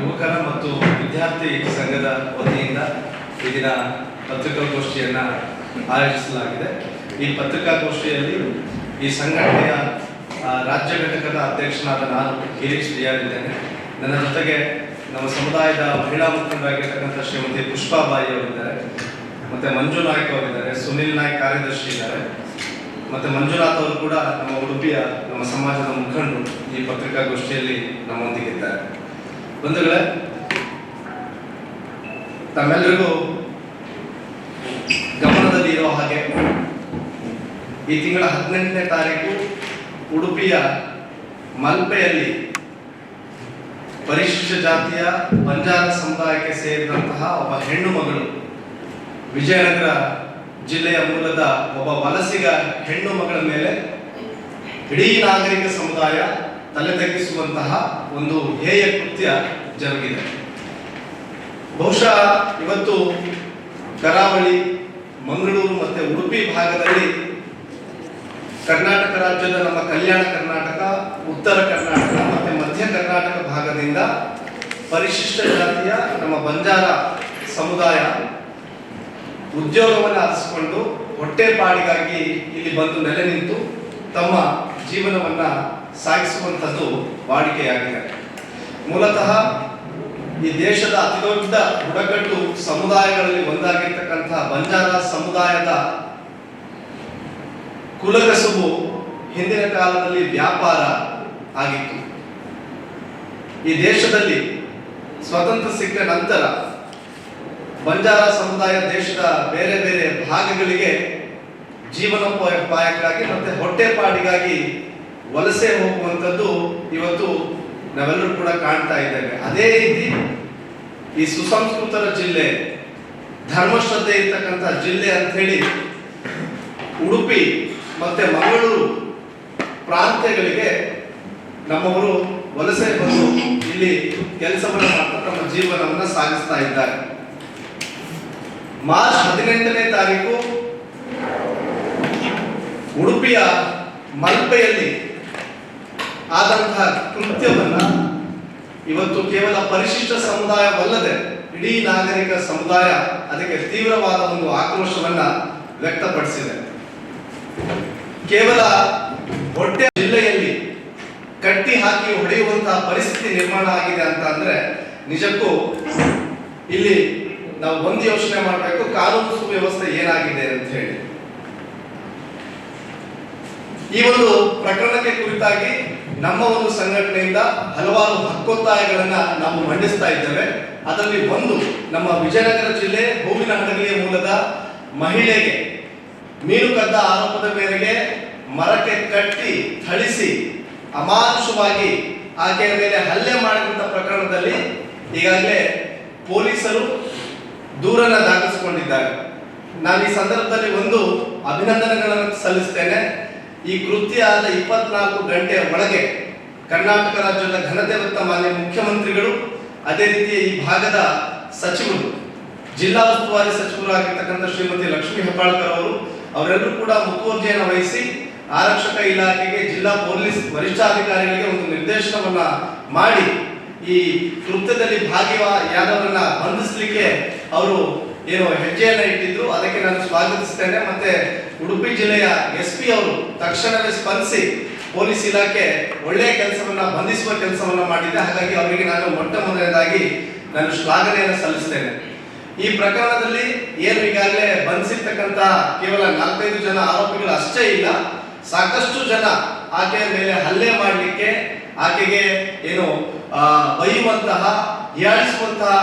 ಯುವಕರ ಮತ್ತು ವಿದ್ಯಾರ್ಥಿ ಸಂಘದ ವತಿಯಿಂದ ಈ ದಿನ ಪತ್ರಿಕಾಗೋಷ್ಠಿಯನ್ನು ಆಯೋಜಿಸಲಾಗಿದೆ. ಈ ಪತ್ರಿಕಾಗೋಷ್ಠಿಯಲ್ಲಿ ಈ ಸಂಘಟನೆಯ ರಾಜ್ಯ ಘಟಕದ ಅಧ್ಯಕ್ಷನಾದ ನಾನು ಗಿರೀಶ್ ಇದ್ದೇನೆ ನನ್ನ ಜೊತೆಗೆ ನಮ್ಮ ಸಮುದಾಯದ ಮಹಿಳಾ ಮುಖಂಡರಾಗಿರ್ತಕ್ಕಂಥ ಶ್ರೀಮತಿ ಪುಷ್ಪಾಬಾಯಿ ಅವರಿದ್ದಾರೆ. ಮತ್ತು ಮಂಜು ನಾಯ್ಕ ಅವರಿದ್ದಾರೆ. ಸುನಿಲ್ ನಾಯ್ಕ್ ಕಾರ್ಯದರ್ಶಿ ಇದ್ದಾರೆ. ಮತ್ತು ಮಂಜುನಾಥ್ ಅವರು ಕೂಡ ನಮ್ಮ ಉಡುಪಿಯ, ನಮ್ಮ ಸಮಾಜದ ಮುಖಂಡರು ಈ ಪತ್ರಿಕಾಗೋಷ್ಠಿಯಲ್ಲಿ ನಮ್ಮೊಂದಿಗಿದ್ದಾರೆ. ಬಂಧುಗಳೇ ತಮ್ಮೆಲ್ಲರಿಗೂ ಗಮನದಲ್ಲಿ ಇರೋ ಹಾಗೆ ಈ ತಿಂಗಳ ಹದಿನೆಂಟನೇ ತಾರೀಕು ಉಡುಪಿಯ ಮಲ್ಪೆಯಲ್ಲಿ ಪರಿಶಿಷ್ಟ ಜಾತಿಯ ಬಂಜಾರ ಸಮುದಾಯಕ್ಕೆ ಸೇರಿದಂತಹ ಒಬ್ಬ ಹೆಣ್ಣು ಮಗಳು ವಿಜಯನಗರ ಜಿಲ್ಲೆಯ ಮೂಲದ ಒಬ್ಬ ವಲಸಿಗ ಹೆಣ್ಣು ಮಗಳ ಮೇಲೆ ಇಡೀ ನಾಗರಿಕ ಸಮುದಾಯ ತಲೆ ತಗ್ಗಿಸುವಂತಹ ಒಂದು ಹೇಯ ಕೃತ್ಯ ಜರುಗಿದೆ. ಬಹುಶಃ ಇವತ್ತು ಕರಾವಳಿ, ಮಂಗಳೂರು ಮತ್ತೆ ಉಡುಪಿ ಭಾಗದಲ್ಲಿ ಕರ್ನಾಟಕ ರಾಜ್ಯದ ನಮ್ಮ ಕಲ್ಯಾಣ ಕರ್ನಾಟಕ, ಉತ್ತರ ಕರ್ನಾಟಕ ಮತ್ತೆ ಮಧ್ಯ ಕರ್ನಾಟಕ ಭಾಗದಿಂದ ಪರಿಶಿಷ್ಟ ಜಾತಿಯ ನಮ್ಮ ಬಂಜಾರ ಸಮುದಾಯ ಉದ್ಯೋಗವನ್ನು ಆರಿಸಿಕೊಂಡು ಹೊಟ್ಟೆಪಾಡಿಗಾಗಿ ಇಲ್ಲಿ ಬಂದು ನೆಲೆ ನಿಂತು ತಮ್ಮ ಜೀವನವನ್ನ ಸಾಗಿಸುವಂಥದ್ದು ವಾಡಿಕೆಯಾಗಿದೆ. ಮೂಲತಃ ಈ ದೇಶದ ಅತಿದೊಡ್ಡ ಬುಡಕಟ್ಟು ಸಮುದಾಯಗಳಲ್ಲಿ ಒಂದಾಗಿರ್ತಕ್ಕಂತಹ ಬಂಜಾರ ಸಮುದಾಯದ ಕುಲಕಸುಬು ಹಿಂದಿನ ಕಾಲದಲ್ಲಿ ವ್ಯಾಪಾರ ಆಗಿತ್ತು. ಈ ದೇಶದಲ್ಲಿ ಸ್ವತಂತ್ರ ಸಿಕ್ಕ ನಂತರ ಬಂಜಾರ ಸಮುದಾಯ ದೇಶದ ಬೇರೆ ಬೇರೆ ಭಾಗಗಳಿಗೆ ಜೀವನೋಪಾಯಕ್ಕಾಗಿ ಮತ್ತೆ ಹೊಟ್ಟೆಪಾಡಿಗಾಗಿ ವಲಸೆ ಹೋಗುವಂಥದ್ದು ಇವತ್ತು ನಾವೆಲ್ಲರೂ ಕೂಡ ಕಾಣ್ತಾ ಇದ್ದೇವೆ. ಅದೇ ರೀತಿ ಈ ಸುಸಂಸ್ಕೃತರ ಜಿಲ್ಲೆ, ಧರ್ಮಶ್ರದ್ಧೆ ಇರ್ತಕ್ಕಂಥ ಜಿಲ್ಲೆ ಅಂತ ಹೇಳಿ ಉಡುಪಿ ಮತ್ತೆ ಮಂಗಳೂರು ಪ್ರಾಂತ್ಯಗಳಿಗೆ ನಮ್ಮವರು ವಲಸೆ ಬಂದು ಇಲ್ಲಿ ಕೆಲಸವನ್ನು ಮಾಡ್ತಾ ತಮ್ಮ ಜೀವನವನ್ನು ಸಾಗಿಸ್ತಾ ಇದ್ದಾರೆ. ಮಾರ್ಚ್ ಹದಿನೆಂಟನೇ ತಾರೀಕು ಉಡುಪಿಯ ಮಲ್ಪೆಯಲ್ಲಿ ಆದಂತಹ ಕೃತ್ಯವನ್ನ ಇವತ್ತು ಕೇವಲ ಪರಿಶಿಷ್ಟ ಸಮುದಾಯವಲ್ಲದೆ ಇಡೀ ನಾಗರಿಕ ಸಮುದಾಯ ಅದಕ್ಕೆ ತೀವ್ರವಾದ ಒಂದು ಆಕ್ರೋಶವನ್ನ ವ್ಯಕ್ತಪಡಿಸಿದೆ. ಕೇವಲ ಹೊಟ್ಟೆ ಜಿಲ್ಲೆಯಲ್ಲಿ ಕಟ್ಟಿ ಹಾಕಿ ಹೊಡೆಯುವಂತಹ ಪರಿಸ್ಥಿತಿ ನಿರ್ಮಾಣ ಆಗಿದೆ ಅಂತ ಅಂದ್ರೆ ನಿಜಕ್ಕೂ ಇಲ್ಲಿ ನಾವು ಒಂದು ಯೋಚನೆ ಮಾಡಬೇಕು, ಕಾನೂನು ಸುವ್ಯವಸ್ಥೆ ಏನಾಗಿದೆ ಅಂತ ಹೇಳಿ. ಈ ಒಂದು ಪ್ರಕರಣಕ್ಕೆ ಕುರಿತಾಗಿ ನಮ್ಮ ಒಂದು ಸಂಘಟನೆಯಿಂದ ಹಲವಾರು ಹಕ್ಕೊತ್ತಾಯಗಳನ್ನ ನಾವು ಮಂಡಿಸ್ತಾ ಇದ್ದೇವೆ. ಅದರಲ್ಲಿ ಒಂದು ನಮ್ಮ ವಿಜಯನಗರ ಜಿಲ್ಲೆ ಹೂವಿನ ಹಡಗಲಿಯ ಮೂಲದ ಮಹಿಳೆಗೆ ಮೀನು ಕದ್ದ ಆರೋಪದ ಮೇರೆಗೆ ಮರಕ್ಕೆ ಕಟ್ಟಿ ಥಳಿಸಿ ಅಮಾನುಷವಾಗಿ ಆಕೆಯ ಮೇಲೆ ಹಲ್ಲೆ ಮಾಡಿದಂಥ ಪ್ರಕರಣದಲ್ಲಿ ಈಗಾಗಲೇ ಪೊಲೀಸರು ದೂರನ್ನ ದಾಖಲಿಸಿಕೊಂಡಿದ್ದಾರೆ. ನಾನು ಈ ಸಂದರ್ಭದಲ್ಲಿ ಒಂದು ಅಭಿನಂದನೆಗಳನ್ನು ಸಲ್ಲಿಸ್ತೇನೆ. ಈ ಕೃತ್ಯ ಆದ ಇಪ್ಪತ್ನಾಲ್ಕು ಗಂಟೆಯ ಒಳಗೆ ಕರ್ನಾಟಕ ರಾಜ್ಯದ ಘನತೆ ಮಾನ್ಯ ಮುಖ್ಯಮಂತ್ರಿಗಳು, ಅದೇ ರೀತಿ ಈ ಭಾಗದ ಸಚಿವರು, ಜಿಲ್ಲಾ ಉಸ್ತುವಾರಿ ಸಚಿವರು ಆಗಿರ್ತಕ್ಕಂಥ ಶ್ರೀಮತಿ ಲಕ್ಷ್ಮೀ ಹೆಬ್ಬಾಳ್ಕರ್ ಅವರು, ಅವರೆಲ್ಲರೂ ಕೂಡ ಮುತುವರ್ಜಿಯನ್ನು ವಹಿಸಿ ಆರಕ್ಷಕ ಇಲಾಖೆಗೆ ಜಿಲ್ಲಾ ಪೊಲೀಸ್ ವರಿಷ್ಠಾಧಿಕಾರಿಗಳಿಗೆ ಒಂದು ನಿರ್ದೇಶನವನ್ನ ಮಾಡಿ ಈ ಕೃತ್ಯದಲ್ಲಿ ಭಾಗಿಯಾದವರನ್ನ ಬಂಧಿಸಲಿಕ್ಕೆ ಅವರು ಏನು ಹೆಜ್ಜೆಯನ್ನ ಇಟ್ಟಿದ್ರು. ಅದಕ್ಕೆ ನಾನು ಸ್ವಾಗತಿಸ್ತೇನೆ. ಮತ್ತೆ ಉಡುಪಿ ಜಿಲ್ಲೆಯ ಎಸ್ ಪಿ ಅವರು ತಕ್ಷಣವೇ ಸ್ಪಂದಿಸಿ ಪೊಲೀಸ್ ಇಲಾಖೆ ಒಳ್ಳೆಯ ಕೆಲಸವನ್ನ ಬಂಧಿಸುವ ಕೆಲಸವನ್ನ ಮಾಡಿದೆ. ಹಾಗಾಗಿ ಅವರಿಗೆ ನಾನು ಮೊಟ್ಟ ಮೊದಲನೇದಾಗಿ ನಾನು ಶ್ಲಾಘನೆಯನ್ನು ಸಲ್ಲಿಸ್ತೇನೆ. ಈ ಪ್ರಕರಣದಲ್ಲಿ ಏನು ಈಗಾಗಲೇ ಬಂಧಿಸಿರ್ತಕ್ಕಂತಹ ಕೇವಲ ನಾಲ್ಕೈದು ಜನ ಆರೋಪಿಗಳು ಅಷ್ಟೇ ಇಲ್ಲ, ಸಾಕಷ್ಟು ಜನ ಆಕೆಯ ಮೇಲೆ ಹಲ್ಲೆ ಮಾಡಲಿಕ್ಕೆ, ಆಕೆಗೆ ಏನು ಬೈಯುವಂತಹ, ಹೀಯಾಳಿಸುವಂತಹ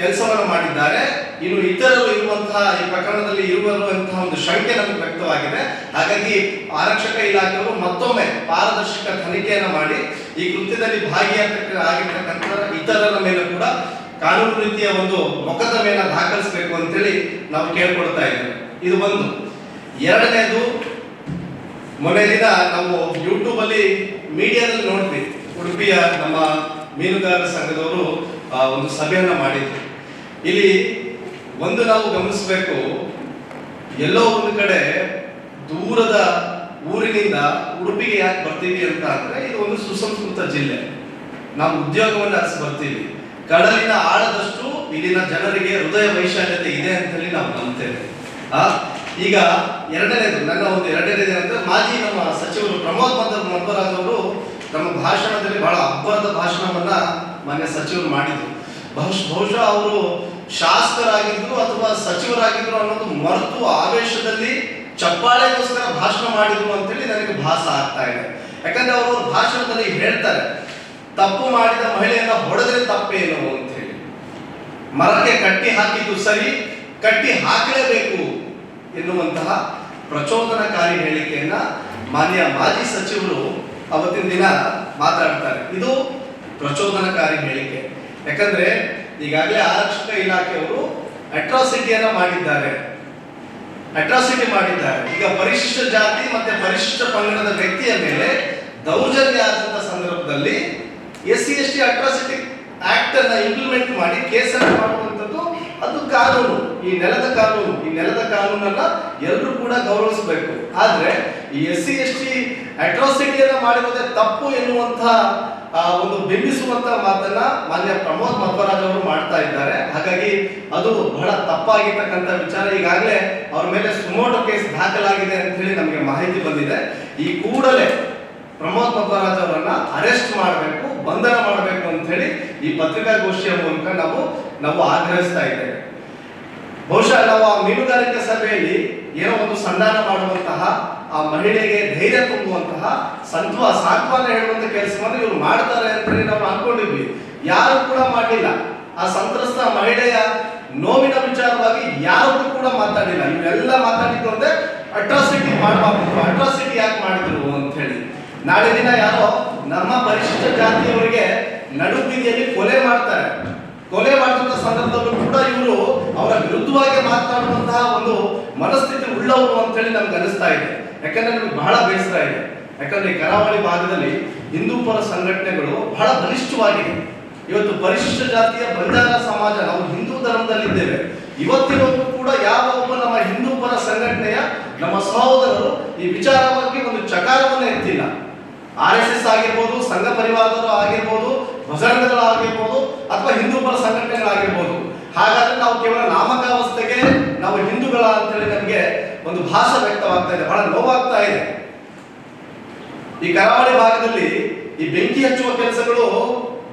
ಕೆಲಸವನ್ನು ಮಾಡಿದ್ದಾರೆ. ಇನ್ನು ಇತರರು ಇರುವಂತಹ, ಈ ಪ್ರಕರಣದಲ್ಲಿ ಇರುವಂತಹ ಒಂದು ಶಂಕೆ ನಮಗೆ ವ್ಯಕ್ತವಾಗಿದೆ. ಹಾಗಾಗಿ ಆರಕ್ಷಕ ಇಲಾಖೆಯವರು ಮತ್ತೊಮ್ಮೆ ಪಾರದರ್ಶಕ ತನಿಖೆಯನ್ನು ಮಾಡಿ, ಈ ಕೃತ್ಯದಲ್ಲಿ ಭಾಗಿಯಾಗತಕ್ಕ, ಆಗಿರ್ತಕ್ಕಂಥ ಇತರರ ಮೇಲೆ ಕೂಡ ಕಾನೂನು ರೀತಿಯ ಒಂದು ಮೊಕದ್ದಮೆಯನ್ನು ದಾಖಲಿಸಬೇಕು ಅಂತೇಳಿ ನಾವು ಕೇಳ್ಕೊಡ್ತಾ ಇದ್ದೇವೆ. ಇದು ಒಂದು. ಎರಡನೇದು, ಮೊನ್ನೆ ದಿನ ನಾವು ಯೂಟ್ಯೂಬ್ ಅಲ್ಲಿ ಮೀಡಿಯಾದಲ್ಲಿ ನೋಡಿದ್ವಿ. ಉಡುಪಿಯ ನಮ್ಮ ಮೀನುಗಾರರ ಸಂಘದವರು ಒಂದು ಸಭೆಯನ್ನು ಮಾಡಿದ್ರು. ಇಲ್ಲಿ ಒಂದು ನಾವು ಗಮನಿಸಬೇಕು, ಎಲ್ಲೋ ಒಂದು ಕಡೆ ದೂರದ ಊರಿನಿಂದ ಉಡುಪಿಗೆ ಯಾಕೆ ಬರ್ತೀವಿ ಅಂತ ಅಂದ್ರೆ ಇದು ಒಂದು ಸುಸಂಸ್ಕೃತ ಜಿಲ್ಲೆ. ನಾವು ಉದ್ಯೋಗವನ್ನು ಅರಸಿ ಬರ್ತೀವಿ. ಕಡಲಿನ ಆಳದಷ್ಟು ಇಲ್ಲಿನ ಜನರಿಗೆ ಹೃದಯ ವೈಶಾಲ್ಯತೆ ಇದೆ ಅಂತ ಹೇಳಿ ನಾವು ನಂಬ್ತೇವೆ. ಆ, ಈಗ ಎರಡನೇದು, ನನ್ನ ಒಂದು ಎರಡನೇದು ಏನಂದ್ರೆ ಮಾಜಿ ನಮ್ಮ ಸಚಿವರು ಪ್ರಮೋದ್ ಮಂಪರಾಜ್ ಅವರು ನಮ್ಮ ಭಾಷಣದಲ್ಲಿ ಬಹಳ ಅಬ್ಬರದ ಭಾಷಣವನ್ನ ಮಾನ್ಯ ಸಚಿವರು ಮಾಡಿದ್ರು. ಬಹುಶಃ ಬಹುಶಃ ಅವರು ಶಾಸಕರಾಗಿದ್ರು ಅಥವಾ ಸಚಿವರಾಗಿದ್ರು ಅನ್ನೋದು ಮರೆತು ಆವೇಶದಲ್ಲಿ ಚಪ್ಪಾಳೆಗೋಸ್ಕರ ಭಾಷಣ ಮಾಡಿದ್ರು ಅಂತೇಳಿ ನನಗೆ ಭಾಸ ಆಗ್ತಾ ಇದೆ. ಯಾಕಂದ್ರೆ ಅವರು ಭಾಷಣದಲ್ಲಿ ಹೇಳ್ತಾರೆ, ತಪ್ಪು ಮಾಡಿದ ಮಹಿಳೆಯನ್ನ ಹೊಡೆದ್ರೆ ತಪ್ಪೇನು ಅಂತ ಹೇಳಿ ಮರಕ್ಕೆ ಕಟ್ಟಿ ಹಾಕಿದ್ದು ಸರಿ, ಕಟ್ಟಿ ಹಾಕಲೇಬೇಕು ಎನ್ನುವಂತಹ ಪ್ರಚೋದನಕಾರಿ ಹೇಳಿಕೆಯನ್ನ ಮಾನ್ಯ ಮಾಜಿ ಸಚಿವರು ಅವತ್ತಿನ ದಿನ ಮಾತಾಡ್ತಾರೆ. ಇದು ಪ್ರಚೋದನಕಾರಿ ಹೇಳಿಕೆ. ಯಾಕಂದ್ರೆ ಈಗಾಗಲೇ ಆರಕ್ಷಕ ಇಲಾಖೆಯವರು ಅಟ್ರಾಸಿಟಿಯನ್ನು ಮಾಡಿದ್ದಾರೆ. ಅಟ್ರಾಸಿಟಿ ಮಾಡಿದ್ದಾರೆ. ಈಗ ಪರಿಶಿಷ್ಟ ಜಾತಿ ಮತ್ತೆ ಪರಿಶಿಷ್ಟ ಪಂಗಡದ ವ್ಯಕ್ತಿಯ ಮೇಲೆ ದೌರ್ಜನ್ಯ ಆದಂತ ಸಂದರ್ಭದಲ್ಲಿ S C S T atrocity act ಅನ್ನ ಇಂಪ್ಲಿಮೆಂಟ್ ಮಾಡಿ ಕೇಸನ್ನು ಮಾಡುವಂಥದ್ದು ಅದು ಕಾನೂನು. ಈ ನೆಲದ ಕಾನೂನು. ಈ ನೆಲದ ಕಾನೂನನ್ನ ಎಲ್ಲರೂ ಕೂಡ ಗೌರವಿಸಬೇಕು. ಆದ್ರೆ ಈ ಎಸ್ ಸಿ ಎಸ್ ಟಿ ಅಟ್ರಾಸಿಟಿಯನ್ನು ಮಾಡಿರೋದೇ ತಪ್ಪು ಎನ್ನುವಂತಹ ಒಂದು ಬಿಂಬಿಸುವಂತ ಮಾತನ್ನ ಮಾನ್ಯ ಪ್ರಮೋದ್ ಮಧ್ವರಾಜ್ ಅವರು ಮಾಡ್ತಾ ಇದ್ದಾರೆ. ಹಾಗಾಗಿ ಅದು ಬಹಳ ತಪ್ಪಾಗಿರ್ತಕ್ಕಂಥ ವಿಚಾರ. ಈಗಾಗಲೇ ಅವ್ರ ಮೇಲೆ ಸುಮೋಟೋ ಕೇಸ್ ದಾಖಲಾಗಿದೆ ಅಂತ ಹೇಳಿ ನಮಗೆ ಮಾಹಿತಿ ಬಂದಿದೆ. ಈ ಕೂಡಲೇ ಪ್ರಮೋದ್ ಮಧ್ವರಾಜ್ ಅವರನ್ನ ಅರೆಸ್ಟ್ ಮಾಡಬೇಕು, ಬಂಧನ ಮಾಡಬೇಕು ಅಂತ ಹೇಳಿ ಈ ಪತ್ರಿಕಾಗೋಷ್ಠಿಯ ಮೂಲಕ ನಾವು ನಾವು ಆಗ್ರಹಿಸ್ತಾ ಇದ್ದೇವೆ. ಬಹುಶಃ ನಾವು ಆ ಮೀನುಗಾರಿಕೆ ಸಭೆಯಲ್ಲಿ ಏನೋ ಒಂದು ಸಂಧಾನ ಮಾಡುವಂತಹ ಆ ಮಹಿಳೆಗೆ ಧೈರ್ಯ ತುಂಬುವಂತಹ ಸಂತ್ವ, ಸಾಂತ್ವನ ಹೇಳುವಂತ ಕೆಲಸವನ್ನು ಇವರು ಮಾಡ್ತಾರೆ ಅಂತ ಹೇಳಿ ನಾವು ಅನ್ಕೊಂಡಿದ್ವಿ. ಯಾರು ಕೂಡ ಮಾಡಲಿಲ್ಲ. ಆ ಸಂತ್ರಸ್ತ ಮಹಿಳೆಯ ನೋವಿನ ವಿಚಾರವಾಗಿ ಯಾರು ಕೂಡ ಮಾತಾಡಿಲ್ಲ. ಇವೆಲ್ಲ ಮಾತಾಡಿದ್ದು ಅಂದ್ರೆ ಅಟ್ರಾಸಿಟಿ ಮಾಡಬಾರ್ದು. ಅಟ್ರಾಸಿಟಿ ಯಾಕೆ ಮಾಡಿದ್ರು ಅಂತ ಹೇಳಿ ನಾಳೆ ದಿನ ಯಾರೋ ನಮ್ಮ ಪರಿಶಿಷ್ಟ ಜಾತಿಯವರಿಗೆ ನಡು ಬೀದಿಯಲ್ಲಿ ಕೊಲೆ ಮಾಡ್ತಾರೆ. ಕೊಲೆ ಮಾಡಿದಂತ ಸಂದರ್ಭದಲ್ಲೂ ಕೂಡ ಇವರು ಅವರ ವಿರುದ್ಧವಾಗಿ ಮಾತನಾಡುವಂತಹ ಒಂದು ಮನಸ್ಥಿತಿ ಉಳ್ಳವರು ಅಂತ ಹೇಳಿ ನಮ್ಗೆ ಅನಿಸ್ತಾ ಇದೆ. ಯಾಕಂದ್ರೆ ನಮ್ಗೆ ಬಹಳ ಬೇಸರ ಇದೆ. ಯಾಕಂದ್ರೆ ಕರಾವಳಿ ಭಾಗದಲ್ಲಿ ಹಿಂದೂ ಪರ ಸಂಘಟನೆಗಳು ಬಹಳ ಬಲಿಷ್ಠವಾಗಿದೆ ಇವತ್ತು ಪರಿಶಿಷ್ಟ ಜಾತಿಯ ಬಂಜಾರ ಸಮಾಜ, ನಾವು ಹಿಂದೂ ಧರ್ಮದಲ್ಲಿದ್ದೇವೆ. ಇವತ್ತಿನವರೆಗೂ ಕೂಡ ಯಾವ ಒಬ್ಬ ನಮ್ಮ ಹಿಂದೂ ಪರ ಸಂಘಟನೆಯ ನಮ್ಮ ಸಹೋದರರು ಈ ವಿಚಾರವಾಗಿ ಒಂದು ಚಕಾರವನ್ನು ಎತ್ತಿಲ್ಲ. ಆರ್ ಎಸ್ ಎಸ್ ಆಗಿರ್ಬೋದು, ಸಂಘ ಪರಿವಾರದವರು ಆಗಿರ್ಬೋದು ಭಜರಂಗಗಳು ಆಗಿರ್ಬೋದು ಅಥವಾ ಹಿಂದೂ ಪರ ಸಂಘಟನೆಗಳಾಗಿರ್ಬೋದು. ಹಾಗಾದ್ರೆ ನಾವು ಕೇವಲ ನಾಮಕಾವಸ್ಥೆಗೆ ನಾವು ಹಿಂದೂಗಳ ಅಂತೇಳಿ ನಮಗೆ ಒಂದು ಭಾಷ ವ್ಯಕ್ತವಾಗ್ತಾ ಇದೆ, ಬಹಳ ನೋವಾಗ್ತಾ ಇದೆ. ಈ ಕರಾವಳಿ ಭಾಗದಲ್ಲಿ ಈ ಬೆಂಕಿ ಹಚ್ಚುವ ಕೆಲಸಗಳು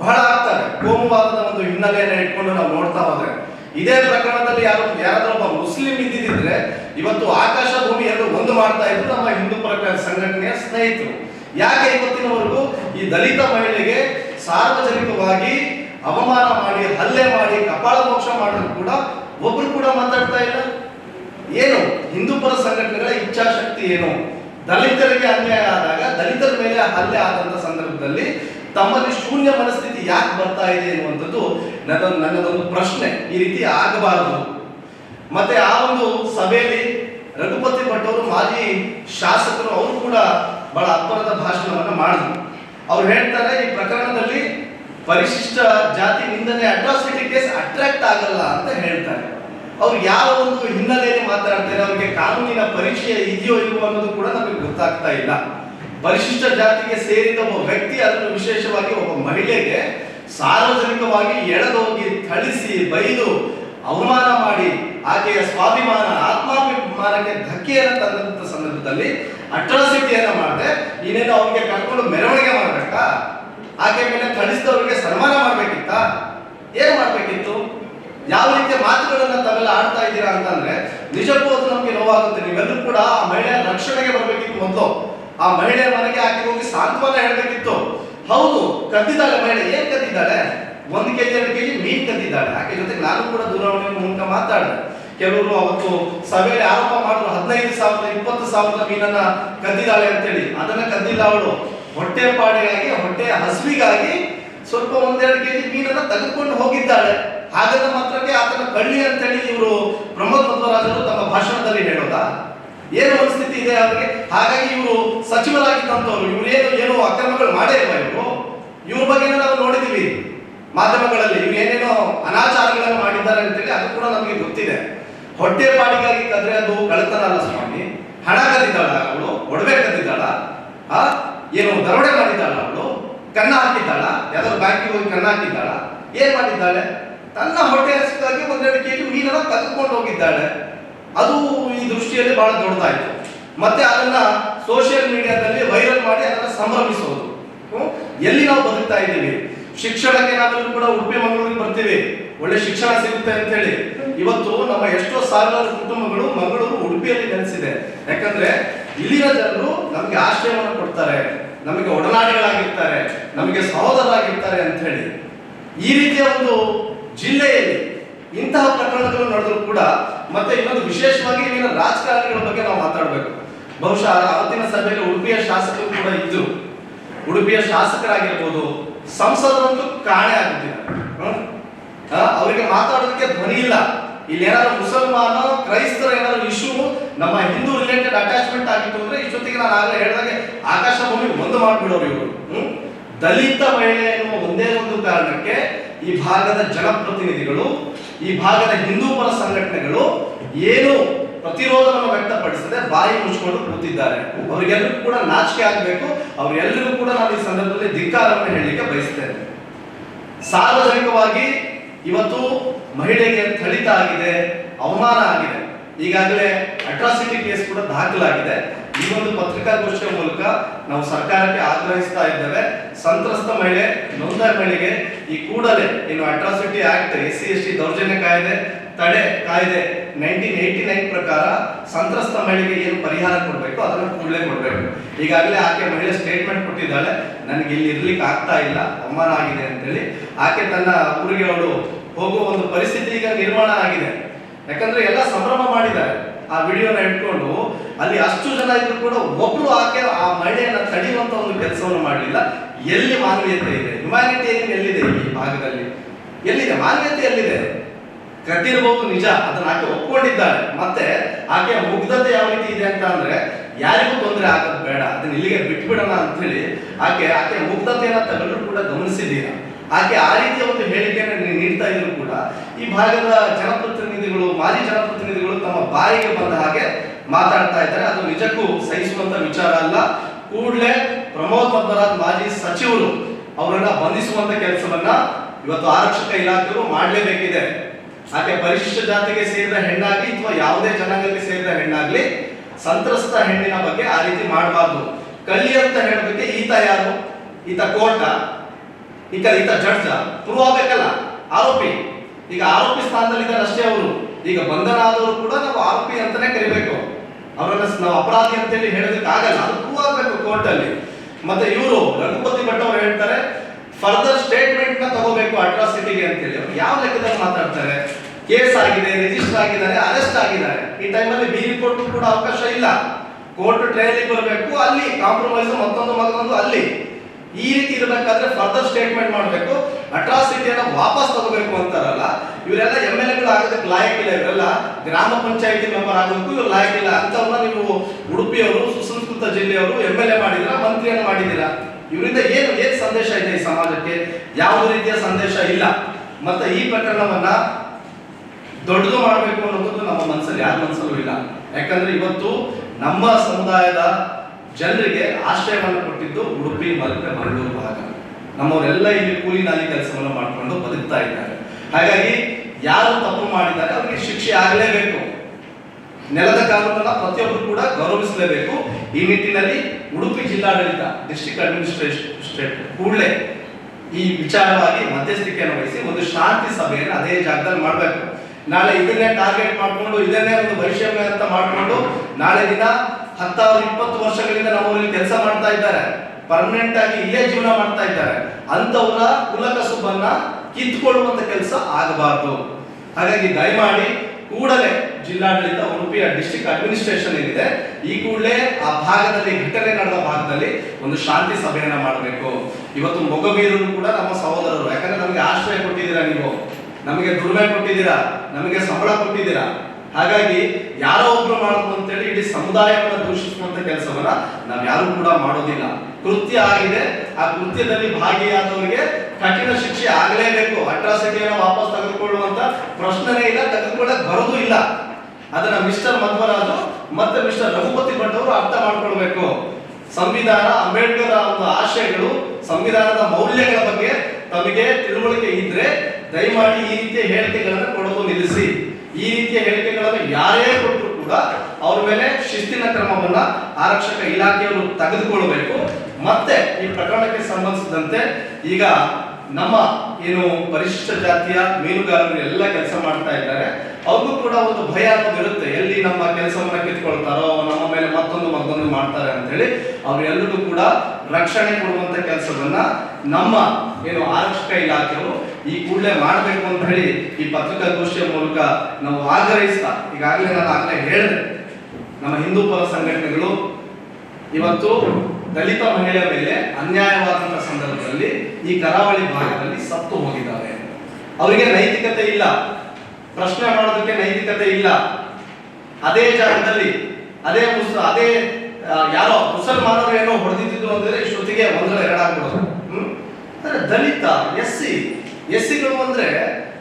ಬಹಳ ಆಗ್ತವೆ. ಕೋಮುವಾದದ ಒಂದು ಹಿನ್ನೆಲೆಯನ್ನು ಇಟ್ಕೊಂಡು ನಾವು ನೋಡ್ತಾ ಹೋದ್ರೆ. ಇದೇ ಪ್ರಕರಣದಲ್ಲಿ ಯಾರು ಯಾರಾದ್ರೂ ಒಬ್ಬ ಮುಸ್ಲಿಂ ಇದ್ದಿದ್ರೆ ಇವತ್ತು ಆಕಾಶ ಭೂಮಿ ಒಂದು ಮಾಡ್ತಾ ಇದ್ರು, ನಮ್ಮ ಹಿಂದೂ ಪರ ಸಂಘಟನೆಯ ಸ್ನೇಹಿತರು. ಯಾಕೆ ಇವತ್ತಿನವರೆಗೂ ಈ ದಲಿತ ಮಹಿಳೆಗೆ ಸಾರ್ವಜನಿಕವಾಗಿ ಅವಮಾನ ಮಾಡಿ, ಹಲ್ಲೆ ಮಾಡಿ ಕಪಾಳ ಮೋಕ್ಷ ಮಾಡಿದ್ರು ಕೂಡ ಒಬ್ರು ಕೂಡ ಮಾತಾಡ್ತಾ ಇಲ್ಲ? ಏನು? ಹಿಂದೂ ಪರ ಸಂಘಟನೆಗಳ ಇಚ್ಛಾಶಕ್ತಿ ಏನು? ದಲಿತರಿಗೆ ಅನ್ಯಾಯ ಆದಾಗ, ದಲಿತರ ಮೇಲೆ ಹಲ್ಲೆ ಆದಂತ ಸಂದರ್ಭದಲ್ಲಿ ತಮ್ಮಲ್ಲಿ ಶೂನ್ಯ ಮನಸ್ಥಿತಿ ಯಾಕೆ ಬರ್ತಾ ಇದೆ ಎನ್ನುವಂಥದ್ದು ನನ್ನ ನನ್ನದೊಂದು ಪ್ರಶ್ನೆ. ಈ ರೀತಿ ಆಗಬಾರದು. ಮತ್ತೆ ಆ ಒಂದು ಸಭೆಯಲ್ಲಿ ರಘುಪತಿ ಭಟ್ ಅವರು, ಮಾಜಿ ಶಾಸಕರು, ಅವರು ಕೂಡ ಬಹಳ ಅಪ್ಪರದ ಭಾಷಣವನ್ನು ಮಾಡಿದ್ರು. ಅವ್ರು ಹೇಳ್ತಾರೆ, ಈ ಪ್ರಕರಣದಲ್ಲಿ ಪರಿಶಿಷ್ಟ ಜಾತಿ ನಿಂದನೆ ಅಟ್ರಾಸಿಟಿ ಕೇಸ್ ಅಟ್ರಾಕ್ಟ್ ಆಗಲ್ಲ ಅಂತ ಹೇಳ್ತಾರೆ. ಅವ್ರು ಯಾವ ಒಂದು ಹಿನ್ನೆಲೆಯಲ್ಲಿ ಮಾತಾಡ್ತಾರೆ, ಅವರಿಗೆ ಕಾನೂನಿನ ಪರಿಚಯ ಇದೆಯೋ ಇಲ್ವೋ ಅನ್ನೋದು ಕೂಡ ನಮಗೆ ಗೊತ್ತಾಗ್ತಾ ಇಲ್ಲ. ಪರಿಶಿಷ್ಟ ಜಾತಿಗೆ ಸೇರಿದ ಒಬ್ಬ ವ್ಯಕ್ತಿ ಅದನ್ನು ವಿಶೇಷವಾಗಿ ಒಬ್ಬ ಮಹಿಳೆಗೆ ಸಾರ್ವಜನಿಕವಾಗಿ ಎಳೆದೋಗಿ ಥಳಿಸಿ ಬೈದು ಅವಮಾನ ಮಾಡಿ ಆಕೆಯ ಸ್ವಾಭಿಮಾನ, ಆತ್ಮಾಭಿಮಾನಕ್ಕೆ ಧಕ್ಕೆಯನ್ನು ತಂದಂತ ಸಂದರ್ಭದಲ್ಲಿ ಅಟ್ರಾಸಿಟಿಯನ್ನು ಮಾಡಿದೆ, ಇನ್ನೇನು ಅವರಿಗೆ ಕರ್ಕೊಂಡು ಮೆರವಣಿಗೆ ಮಾಡಬೇಕಾ? ಆಕೆ ಮೇಲೆ ಥಳಿಸಿದವರಿಗೆ ಸನ್ಮಾನ ಮಾಡಬೇಕಿತ್ತ? ಏನು ಮಾಡ್ಬೇಕಿತ್ತು? ಯಾವ ರೀತಿಯ ಮಾತುಗಳನ್ನ ತಾವೆಲ್ಲ ಆಡ್ತಾ ಇದ್ದೀರಾ ಅಂತಂದ್ರೆ, ನಿಜಕ್ಕೂ ಅದು ನಮ್ಗೆ ನೋವಾಗುತ್ತೆ. ನೀವೆಲ್ಲರೂ ಕೂಡ ಆ ಮಹಿಳೆಯ ರಕ್ಷಣೆಗೆ ಬರಬೇಕಿತ್ತು ಮೊದಲು. ಆ ಮಹಿಳೆಯ ಮನೆಗೆ ಆಕೆ ಹೋಗಿ ಸಾಂತ್ವನ ಹೇಳಬೇಕಿತ್ತು. ಹೌದು, ಕದ್ದಿದ್ದಾಳೆ ಮಹಿಳೆ. ಏನ್ ಕದ್ದಿದ್ದಾಳೆ? ಒಂದು ಕೆಜಿ, ಎರಡು ಕೆಜಿ ಮೀನ್ ಕದ್ದಿದ್ದಾಳೆ. ಆಕೆ ಜೊತೆಗೆ ನಾನು ಕೂಡ ದೂರವಾಣಿ ಮೂಲಕ ಮಾತಾಡಿದೆ. ಕೆಲವರು ಅವತ್ತು ಸಭೆಯಲ್ಲಿ ಆರೋಪ ಮಾಡಿದ್ರು, ಹದಿನೈದು ಸಾವಿರದ, ಇಪ್ಪತ್ತು ಸಾವಿರದ ಮೀನನ್ನ ಕದ್ದಿದ್ದಾಳೆ ಅಂತೇಳಿ. ಅದನ್ನ ಕದ್ದಿಲ್ಲ ಅವಳು. ಹೊಟ್ಟೆ ಪಾಡಿಗಾಗಿ ಹೊಟ್ಟೆಯ ಹಸಿವಿಗಾಗಿ ಸ್ವಲ್ಪ ಒಂದೆರಡು ಕೆಜಿ ಮೀನನ್ನ ತೆಗೆದುಕೊಂಡು ಹೋಗಿದ್ದಾಳೆ. ಹಾಗದ ಮಾತ್ರಕ್ಕೆ ಆತನ ಕಳ್ಳಿ ಅಂತೇಳಿ ಇವರು ಪ್ರಮೋದ್ ಮಧ್ವರಾಜರು ತಮ್ಮ ಭಾಷಣದಲ್ಲಿ ಹೇಳೋದಾ. ಏನು ಪರಿಸ್ಥಿತಿ ಇದೆ ಅವರಿಗೆ. ಹಾಗಾಗಿ ಇವರು ಸಚಿವರಾಗಿದ್ದಂಥವ್ರು, ಇವ್ರು ಏನು ಅಕ್ರಮಗಳು ಮಾಡೇ ಇಲ್ಲ ಇವರು? ಇವ್ರ ಬಗ್ಗೆ ನಾವು ನೋಡಿದೀವಿ ಮಾಧ್ಯಮಗಳಲ್ಲಿ. ಇವ್ರು ಏನೇನೋ ಅನಾಚಾರಗಳನ್ನು ಮಾಡಿದ್ದಾರೆ ಅಂತೇಳಿ ಅದು ಕೂಡ ನಮಗೆ ಗೊತ್ತಿದೆ. ಹೊಟ್ಟೆ ಪಾಡಿಗಾಗಿ ಕದ್ರೆ ಅದು ಕಳ್ಳತನ ಅಲ್ಲ ಸ್ವಾಮಿ. ಹಣ ಕದ್ದಿದ್ದಾಳ ಅವಳು, ಒಡವೆ ಕದ್ದಿದ್ದಾಳ, ಆ, ಏನು ದರೋಡೆ ಮಾಡಿದ್ದಾಳ ಅವಳು ಕನ್ನ ಹಾಕಿದ್ದಾಳ, ಯಾವ್ದಾದ್ರು ಬ್ಯಾಂಕಿಗೆ ಹೋಗಿ ಕನ್ನ ಹಾಕಿದ್ದಾಳ, ಏನ್ ಮಾಡಿದ್ದಾಳೆ? ತನ್ನ ಹೊಟ್ಟೆ ಹಸಿಗಾಗಿ ಒಂದೆರಡು ಕೆಜಿ ಮೀನನ್ನ ತೆಗೆದುಕೊಂಡು ಹೋಗಿದ್ದಾಳೆ. ಅದು ಈ ದೃಷ್ಟಿಯಲ್ಲಿ ಬಹಳ ದೊಡ್ಡದಾಯಿತು. ಮತ್ತೆ ಅದನ್ನ ಸೋಷಿಯಲ್ ಮೀಡಿಯಾದಲ್ಲಿ ವೈರಲ್ ಮಾಡಿ ಅದನ್ನ ಸಂಭ್ರಮಿಸೋದು? ಎಲ್ಲಿ ನಾವು ಬದುಕ್ತಾ ಇದ್ದೀವಿ? ಶಿಕ್ಷಣಕ್ಕೆ ನಾವೆಲ್ಲರೂ ಕೂಡ ಉಡುಪಿ, ಮಂಗಳೂರಿಗೆ ಬರ್ತೀವಿ. ಒಳ್ಳೆ ಶಿಕ್ಷಣ ಸಿಗುತ್ತೆ ಅಂತ ಹೇಳಿ ಇವತ್ತು ನಮ್ಮ ಎಷ್ಟೋ ಸಾವಿರಾರು ಕುಟುಂಬಗಳು ಮಂಗಳೂರು, ಉಡುಪಿಯಲ್ಲಿ ನೆಲೆಸಿದೆ. ಯಾಕಂದ್ರೆ ಇಲ್ಲಿನ ಜನರು ನಮಗೆ ಆಶ್ರಯವನ್ನು ಕೊಡ್ತಾರೆ. ನಮಗೆ ಒಡನಾಡಿಗಳಾಗಿರ್ತಾರೆ. ನಮಗೆ ಸಹೋದರರಾಗಿರ್ತಾರೆ ಅಂತ ಹೇಳಿ ಈ ರೀತಿಯ ಒಂದು ಜಿಲ್ಲೆಯಲ್ಲಿ ಇಂತಹ ಪ್ರಕರಣಗಳು ನಡೆದ್ರು ಕೂಡ ಮತ್ತೆ ಇನ್ನೊಂದು ವಿಶೇಷವಾಗಿ ಇಲ್ಲಿನ ರಾಜಕಾರಣಿಗಳ ಬಗ್ಗೆ ನಾವು ಮಾತಾಡಬೇಕು. ಬಹುಶಃ ಅವತ್ತಿನ ಸಭೆಯಲ್ಲಿ ಉಡುಪಿಯ ಶಾಸಕರು ಕೂಡ ಇದ್ರು. ಉಡುಪಿಯ ಶಾಸಕರಾಗಿರ್ಬೋದು, ಸಂಸದರಂತೂ ಕಾಣೆ ಆಗುತ್ತಿಲ್ಲ. ಅವರಿಗೆ ಮಾತಾಡೋದಕ್ಕೆ ಧ್ವನಿ ಇಲ್ಲ. ಇಲ್ಲಿ ಏನಾದ್ರು ಮುಸಲ್ಮಾನ, ಕ್ರೈಸ್ತರ ಏನಾದ್ರು ಇಶ್ಯೂ ನಮ್ಮ ಹಿಂದೂ ರಿಲೇಟೆಡ್ ಅಟ್ಯಾಚ್ಮೆಂಟ್ ಆಗಿತ್ತು ಅಂದ್ರೆ ಜೊತೆಗೆ ನಾನು ಆಗಲೇ ಹೇಳಿದಾಗೆ ಆಕಾಶ ಭೂಮಿ ಒಂದು ಮಾಡಿಬಿಡೋರು ಇವರು. ಹ್ಮ್? ದಲಿತ ಮಹಿಳೆ ಎನ್ನುವ ಒಂದೇ ಒಂದು ಕಾರಣಕ್ಕೆ ಈ ಭಾಗದ ಜನಪ್ರತಿನಿಧಿಗಳು, ಈ ಭಾಗದ ಹಿಂದೂ ಪರ ಸಂಘಟನೆಗಳು ಏನು ಪ್ರತಿರೋಧವನ್ನು ವ್ಯಕ್ತಪಡಿಸದೆ ಬಾಯಿ ಮುಚ್ಚಿಕೊಂಡು ಕೂತಿದ್ದಾರೆ. ಅವರಿಗೆಲ್ಲರೂ ಕೂಡ ನಾಚಿಕೆ ಆಗಬೇಕು. ಅವರೆಲ್ಲರಿಗೂ ಕೂಡ ನಾನು ಈ ಸಂದರ್ಭದಲ್ಲಿ ಧಿಕ್ಕಾರವನ್ನು ಹೇಳಲಿಕ್ಕೆ ಬಯಸ್ತೇನೆ. ಸಾರ್ವಜನಿಕವಾಗಿ ಇವತ್ತು ಮಹಿಳೆಗೆ ಥಳಿತ ಆಗಿದೆ, ಅವಮಾನ ಆಗಿದೆ. ಈಗಾಗಲೇ ಅಟ್ರಾಸಿಟಿ ಕೇಸ್ ಕೂಡ ದಾಖಲಾಗಿದೆ. ಈ ಒಂದು ಪತ್ರಿಕಾಗೋಷ್ಠಿಯ ಮೂಲಕ ನಾವು ಸರ್ಕಾರಕ್ಕೆ ಆಗ್ರಹಿಸ್ತಾ ಇದ್ದೇವೆ. ಸಂತ್ರಸ್ತ ಮಹಿಳೆ ನೊಂದ ಮಹಿಳೆಗೆ ಈ ಕೂಡಲೇ ಏನು atrocity act S C S T ದೌರ್ಜನ್ಯ ಕಾಯ್ದೆ, ತಡೆ ಕಾಯ್ದೆ ನೈನ್ಟೀನ್ ಏಯ್ಟಿ ನೈನ್ ಪ್ರಕಾರ ಸಂತ್ರಸ್ತ ಮಹಿಳೆಗೆ ಏನು ಪರಿಹಾರ ಕೊಡಬೇಕು, ಅದನ್ನು ಕೂಡಲೇ ಕೊಡಬೇಕು. ಈಗಾಗಲೇ ಆಕೆ ಮಹಿಳೆ ಸ್ಟೇಟ್ಮೆಂಟ್ ಕೊಟ್ಟಿದ್ದಾಳೆ. ನನಗೆ ಇಲ್ಲಿ ಇರ್ಲಿಕ್ಕೆ ಆಗ್ತಾ ಇಲ್ಲ ಅಮ್ಮನ ಆಗಿದೆ ಅಂತೇಳಿ. ಆಕೆ ತನ್ನ ಊರಿಗೆ ಅವಳು ಹೋಗುವ ಒಂದು ಪರಿಸ್ಥಿತಿ ಈಗ ನಿರ್ಮಾಣ ಆಗಿದೆ. ಯಾಕಂದ್ರೆ ಎಲ್ಲ ಸಂಭ್ರಮ ಮಾಡಿದ್ದಾರೆ. ಆ ವಿಡಿಯೋನ ಇಟ್ಕೊಂಡು ಅಲ್ಲಿ ಅಷ್ಟು ಜನ ಇದ್ರು ಕೂಡ ಒಬ್ರು ಆಕೆ ಆ ಮಹಿಳೆಯನ್ನ ತಡೆಯುವಂತ ಒಂದು ಕೆಲಸವನ್ನು ಮಾಡಲಿಲ್ಲ. ಎಲ್ಲಿ ಮಾನವೀಯತೆ ಇದೆ? ಹ್ಯುಮ್ಯಾನಿಟೇರಿಯನ್ ಎಲ್ಲಿದೆ ಈ ಭಾಗದಲ್ಲಿ? ಎಲ್ಲಿದೆ? ಮಾನವೀಯತೆ ಎಲ್ಲಿದೆ? ಕದ್ದಿರಬಹುದು ನಿಜ, ಅದನ್ನ ಆಕೆ ಒಪ್ಕೊಂಡಿದ್ದಾಳೆ. ಮತ್ತೆ ಆಕೆಯ ಮುಗ್ಧತೆ ಯಾವ ರೀತಿ ಇದೆ ಅಂತ ಅಂದ್ರೆ, ಯಾರಿಗೂ ತೊಂದರೆ ಆಗೋದು ಬೇಡ, ಅದನ್ನ ಇಲ್ಲಿಗೆ ಬಿಟ್ಬಿಡೋಣ ಅಂತ ಹೇಳಿ ಆಕೆ ಆಕೆ ಮುಗ್ಧತೆಯನ್ನ ತಗೊಂಡ್ರು ಕೂಡ ಗಮನಿಸಿದ್ದೀರಾ? ಆಕೆ ಆ ರೀತಿಯ ಒಂದು ಹೇಳಿಕೆಯನ್ನು ನೀಡ್ತಾ ಇದ್ರು ಕೂಡ ಈ ಭಾಗದ ಜನಪ್ರತಿನಿಧಿಗಳು, ಮಾಜಿ ಜನಪ್ರತಿನಿಧಿಗಳು ತಮ್ಮ ಬಾಯಿಗೆ ಬಂದ ಹಾಗೆ ಮಾತಾಡ್ತಾ ಇದ್ದಾರೆ. ಅದು ನಿಜಕ್ಕೂ ಸಹಿಸುವಂತ ವಿಚಾರ ಅಲ್ಲ. ಕೂಡಲೇ ಪ್ರಮೋದ್ ಮಧ್ವರಾಜ್ ಮಾಜಿ ಸಚಿವರು ಅವರನ್ನ ಬಂಧಿಸುವಂತ ಕೆಲಸವನ್ನ ಇವತ್ತು ಆರಕ್ಷಕ ಇಲಾಖೆಯವರು ಮಾಡಲೇಬೇಕಿದೆ. ಹಾಗೆ ಪರಿಶಿಷ್ಟ ಜಾತಿಗೆ ಸೇರಿದ ಹೆಣ್ಣಾಗ್ಲಿ ಅಥವಾ ಯಾವುದೇ ಜನಾಂಗಕ್ಕೆ ಸೇರಿದ ಹೆಣ್ಣಾಗ್ಲಿ ಸಂತ್ರಸ್ತ ಹೆಣ್ಣಿನ ಬಗ್ಗೆ ಆ ರೀತಿ ಮಾಡಬಾರ್ದು. ಕಳ್ಳಿ ಅಂತ ಹೇಳೋದಕ್ಕೆ ಈತ ಯಾರು? ಈತ ಕೋರ್ಟ. ಈತ ಈತ ಜಡ್ಜ್ ಪ್ರೂವ್ ಆಗ್ಬೇಕಲ್ಲ? ಆರೋಪಿ ಈಗ ಆರೋಪಿ ಸ್ಥಾನದಲ್ಲಿದ್ದಾರೆ ಅಷ್ಟೇ ಅವರು. ಈಗ ಬಂಧನ ಆದವರು ಕೂಡ ನಾವು ಆರೋಪಿ ಅಂತಾನೆ ಕರಿಬೇಕು. ಅವರನ್ನ ನಾವು ಅಪರಾಧಿ ಅಂತೇಳಿ ಹೇಳೋದಕ್ಕೆ ಆಗಲ್ಲ. ಅದು ಪ್ರೂವ್ ಆಗ್ಬೇಕು ಕೋರ್ಟ್ ಅಲ್ಲಿ. ಮತ್ತೆ ಇವರು ರಘುಪತಿ ಭಟ್ ಅವರು ಹೇಳ್ತಾರೆ ಫರ್ದರ್ ಸ್ಟೇಟ್ಮೆಂಟ್ನ ತಗೋಬೇಕು ಅಟ್ರಾಸಿಟಿಗೆ ಅಂತೇಳಿ. ಅವ್ರು ಯಾವ ಲೆಕ್ಕದಲ್ಲಿ ಮಾತಾಡ್ತಾರೆ? ಕೇಸ್ ಆಗಿದೆ ರಿಜಿಸ್ಟರ್ ಆಗಿದ್ದಾರೆ ಅರೆಸ್ಟ್ ಆಗಿದ್ದಾರೆ. ಈ ಟೈಮಲ್ಲಿ ಬಿ ರಿಪೋರ್ಟ್ ಕೂಡ ಅವಕಾಶ ಇಲ್ಲ. ಕೋರ್ಟ್ ಟ್ರಯಲಿಗೆ ಬರಬೇಕು, ಅಲ್ಲಿ ಕಾಂಪ್ರಮೈಸ್ ಮತ್ತೊಂದು ಮತ್ತೊಂದು ಅಲ್ಲಿ. ಈ ರೀತಿ ಇರಬೇಕಾದ್ರೆ ಫರ್ದರ್ ಸ್ಟೇಟ್ಮೆಂಟ್ ಮಾಡಬೇಕು. ಅಟ್ರಾಸಿಟಿಯನ್ನು ವಾಪಸ್ ತಗೋಬೇಕು ಅಂತಾರಲ್ಲ, ಇವರೆಲ್ಲ ಎಂ ಎಲ್ ಎಗಳು ಆಗೋದಕ್ಕೆ ಲಾಯಕ್ಕಿಲ್ಲ ಇವರೆಲ್ಲ ಗ್ರಾಮ ಪಂಚಾಯತಿ ಮೆಂಬರ್ ಆಗೋದಕ್ಕೂ ಇವ್ರು ಇಲ್ಲ. ಅಂತವ್ರನ್ನ ನೀವು ಉಡುಪಿಯವರು, ಸುಸಂಸ್ಕೃತ ಜಿಲ್ಲೆಯವರು ಎಂ ಎಲ್ ಎ ಮಾಡಿದಿರಾ ಮಂತ್ರಿಯನ್ನು ಮಾಡಿದ್ದೀರಾ? ಇವರಿಂದ ಏನು ಏನು ಸಂದೇಶ ಇದೆ ಈ ಸಮಾಜಕ್ಕೆ? ಯಾವ ರೀತಿಯ ಸಂದೇಶ ಇಲ್ಲ. ಮತ್ತೆ ಈ ಪ್ರಕರಣವನ್ನ ದೊಡ್ಡದು ಮಾಡಬೇಕು ಅನ್ನೋದು ನಮ್ಮ ಮನಸ್ಸಲ್ಲಿ ಯಾರ ಮನಸ್ಸಲ್ಲೂ ಇಲ್ಲ. ಯಾಕಂದ್ರೆ ಇವತ್ತು ನಮ್ಮ ಸಮುದಾಯದ ಜನರಿಗೆ ಆಶ್ರಯವನ್ನು ಕೊಟ್ಟಿದ್ದು ಉಡುಪಿ, ಮಲ್ಪೆ ಮರಳೂರು ಭಾಗ. ನಮ್ಮವರೆಲ್ಲ ಇಲ್ಲಿ ಕೂಲಿ ನಾಲಿ ಕೆಲಸವನ್ನು ಮಾಡಿಕೊಂಡು ಬದುಕ್ತಾ ಇದ್ದಾರೆ. ಹಾಗಾಗಿ ಯಾರು ತಪ್ಪು ಮಾಡಿದ್ದಾರೆ ಅವರಿಗೆ ಶಿಕ್ಷೆ ಆಗಲೇಬೇಕು. ನೆಲದ ಕಾನೂನನ್ನು ಪ್ರತಿಯೊಬ್ಬರು ಕೂಡ ಗೌರವಿಸಲೇಬೇಕು. ಈ ನಿಟ್ಟಿನಲ್ಲಿ ಉಡುಪಿ ಜಿಲ್ಲಾಡಳಿತ, ಡಿಸ್ಟ್ರಿಕ್ಟ್ ಅಡ್ಮಿನಿಸ್ಟ್ರೇಷನ್ ಕೂಡಲೇ ಈ ವಿಚಾರವಾಗಿ ಮಧ್ಯಸ್ಥಿಕೆಯನ್ನು ವಹಿಸಿ ಒಂದು ಶಾಂತಿ ಸಭೆಯನ್ನು ಅದೇ ಜಾಗದಲ್ಲಿ ಮಾಡಬೇಕು. ನಾಳೆ ಇದನ್ನೇ ಟಾರ್ಗೆಟ್ ಮಾಡಿಕೊಂಡು, ಇದನ್ನೇ ಒಂದು ಭವಿಷ್ಯ ಅಂತ ಮಾಡಿಕೊಂಡು ನಾಳೆ ದಿನ ಹತ್ತಾರು, ಇಪ್ಪತ್ತು ವರ್ಷಗಳಿಂದ ನಮ್ಮೂರಲ್ಲಿ ಕೆಲಸ ಮಾಡ್ತಾ ಇದ್ದಾರೆ. ಪರ್ಮನೆಂಟ್ ಆಗಿ ಇಲ್ಲೇ ಜೀವನ ಮಾಡ್ತಾ ಇದ್ದಾರೆ. ಅಂತವರ ಕುಲಕಸುಬನ್ನ ಕಿತ್ಕೊಳ್ಳುವಂತ ಕೆಲಸ ಆಗಬಾರ್ದು. ಹಾಗಾಗಿ ದಯಮಾಡಿ ಕೂಡಲೇ ಜಿಲ್ಲಾಡಳಿತ ಉಡುಪಿಯ ಡಿಸ್ಟ್ರಿಕ್ಟ್ ಅಡ್ಮಿನಿಸ್ಟ್ರೇಷನ್ ಏನಿದೆ, ಈ ಕೂಡಲೇ ಆ ಭಾಗದಲ್ಲಿ ಘಟನೆ ನಡೆದ ಭಾಗದಲ್ಲಿ ಒಂದು ಶಾಂತಿ ಸಭೆಯನ್ನ ಮಾಡಬೇಕು. ಇವತ್ತು ಮೊಗಬೀರರು ಕೂಡ ನಮ್ಮ ಸಹೋದರರು. ಯಾಕಂದ್ರೆ ನಮಗೆ ಆಶ್ರಯ ಕೊಟ್ಟಿದ್ದೀರಾ ನೀವು? ನಮಗೆ ದುಡಿಮೆ ಕೊಟ್ಟಿದ್ದೀರಾ? ನಮಗೆ ಸಂಬಳ ಕೊಟ್ಟಿದ್ದೀರಾ? ಹಾಗಾಗಿ ಯಾರೋ ಒಬ್ರು ಮಾಡೋದು ಅಂತೇಳಿ ಇಡೀ ಸಮುದಾಯವನ್ನು ದೂಷಿಸುವಂತ ಕೆಲಸವನ್ನ ನಾವು ಯಾರು ಕೂಡ ಮಾಡೋದಿಲ್ಲ. ಕೃತ್ಯ ಆಗಿದೆ. ಆ ಕೃತ್ಯದಲ್ಲಿ ಭಾಗಿಯಾದವರಿಗೆ ಕಠಿಣ ಶಿಕ್ಷೆ ಆಗಲೇಬೇಕು. ಅಟ್ರಾಸಿಟಿಯನ್ನು ವಾಪಸ್ ತೆಗೆದುಕೊಳ್ಳುವಂತ ಪ್ರಶ್ನೆನೇ ಇಲ್ಲ ತೆಗೆದುಕೊಳ್ಳಕ್ ಬರೋದು ಇಲ್ಲ. ಅದನ್ನ ಮಿಸ್ಟರ್ ಮಧ್ವರಾಜು ಮತ್ತೆ ಮಿಸ್ಟರ್ ರಘುಪತಿ ಭಟ್ ಅವರು ಅರ್ಥ ಮಾಡ್ಕೊಳ್ಬೇಕು. ಸಂವಿಧಾನ, ಅಂಬೇಡ್ಕರ್ ಒಂದು ಆಶಯಗಳು, ಸಂವಿಧಾನದ ಮೌಲ್ಯಗಳ ಬಗ್ಗೆ ತಮಗೆ ತಿಳುವಳಿಕೆ ಇದ್ರೆ ದಯಮಾಡಿ ಈ ರೀತಿಯ ಹೇಳಿಕೆಗಳನ್ನು ಕೊಡೋದು ನಿಲ್ಲಿಸಿ. ಈ ರೀತಿಯ ಹೇಳಿಕೆಗಳನ್ನು ಯಾರೇ ಕೊಟ್ಟರು ಕೂಡ ಅವ್ರ ಮೇಲೆ ಶಿಸ್ತಿನ ಕ್ರಮವನ್ನ ಆರಕ್ಷಕ ಇಲಾಖೆಯವರು ತೆಗೆದುಕೊಳ್ಳಬೇಕು. ಮತ್ತೆ ಈ ಪ್ರಕರಣಕ್ಕೆ ಸಂಬಂಧಿಸಿದಂತೆ ಈಗ ನಮ್ಮ ಏನು ಪರಿಶಿಷ್ಟ ಜಾತಿಯ ಮೀನುಗಾರರು ಎಲ್ಲ ಕೆಲಸ ಮಾಡ್ತಾ ಇದ್ದಾರೆ. ಅವ್ರಿಗೂ ಕೂಡ ಒಂದು ಭಯ ಅನ್ನೋದು ಇರುತ್ತೆ. ಎಲ್ಲಿ ನಮ್ಮ ಕೆಲಸವನ್ನ ಕಿತ್ಕೊಳ್ತಾರೋ, ನಮ್ಮ ಮೇಲೆ ಮತ್ತೊಂದು ಮತ್ತೊಂದು ಮಾಡ್ತಾರೆ ಅಂತ ಹೇಳಿ ಅವರೆಲ್ಲರಿಗೂ ಕೂಡ ರಕ್ಷಣೆ ಕೊಡುವಂತ ಕೆಲಸವನ್ನ ನಮ್ಮ ಏನು ಆರಕ್ಷಕ ಇಲಾಖೆಯವರು ಈ ಕೂಡಲೇ ಮಾಡಬೇಕು ಅಂತ ಹೇಳಿ ಈ ಪತ್ರಿಕಾಗೋಷ್ಠಿಯ ಮೂಲಕ ನಾವು ಆಗ್ರಹಿಸ್ತಾ, ಈಗಾಗಲೇ ನಾನು ಆಗ್ಲೇ ಹೇಳಿದೆ, ನಮ್ಮ ಹಿಂದೂ ಪರ ಸಂಘಟನೆಗಳು ಇವತ್ತು ದಲಿತ ಮಹಿಳೆಯ ಮೇಲೆ ಅನ್ಯಾಯವಾದಂತಹ ಸಂದರ್ಭದಲ್ಲಿ ಈ ಕರಾವಳಿ ಭಾಗದಲ್ಲಿ ಸತ್ತು ಹೋಗಿದ್ದಾರೆ. ಅವರಿಗೆ ನೈತಿಕತೆ ಇಲ್ಲ. ಪ್ರಶ್ನೆ ಮಾಡೋದಕ್ಕೆ ನೈತಿಕತೆ ಇಲ್ಲ. ಅದೇ ಜಾಗದಲ್ಲಿ, ಅದೇ ಮುಸ್, ಅದೇ ಯಾರೋ ಮುಸಲ್ಮಾನರು ಏನೋ ಹೊಡೆದಿದ್ದು ಅಂದ್ರೆ ಶ್ರುತಿಗೆ ಒಂದರ ಎರಡಾಗ್ಬಿಡೋದು. ಹ್ಮ್? ಅಂದ್ರೆ ದಲಿತ ಎಸ್ ಸಿ ಎಸ್ ಸಿಗಳು ಅಂದ್ರೆ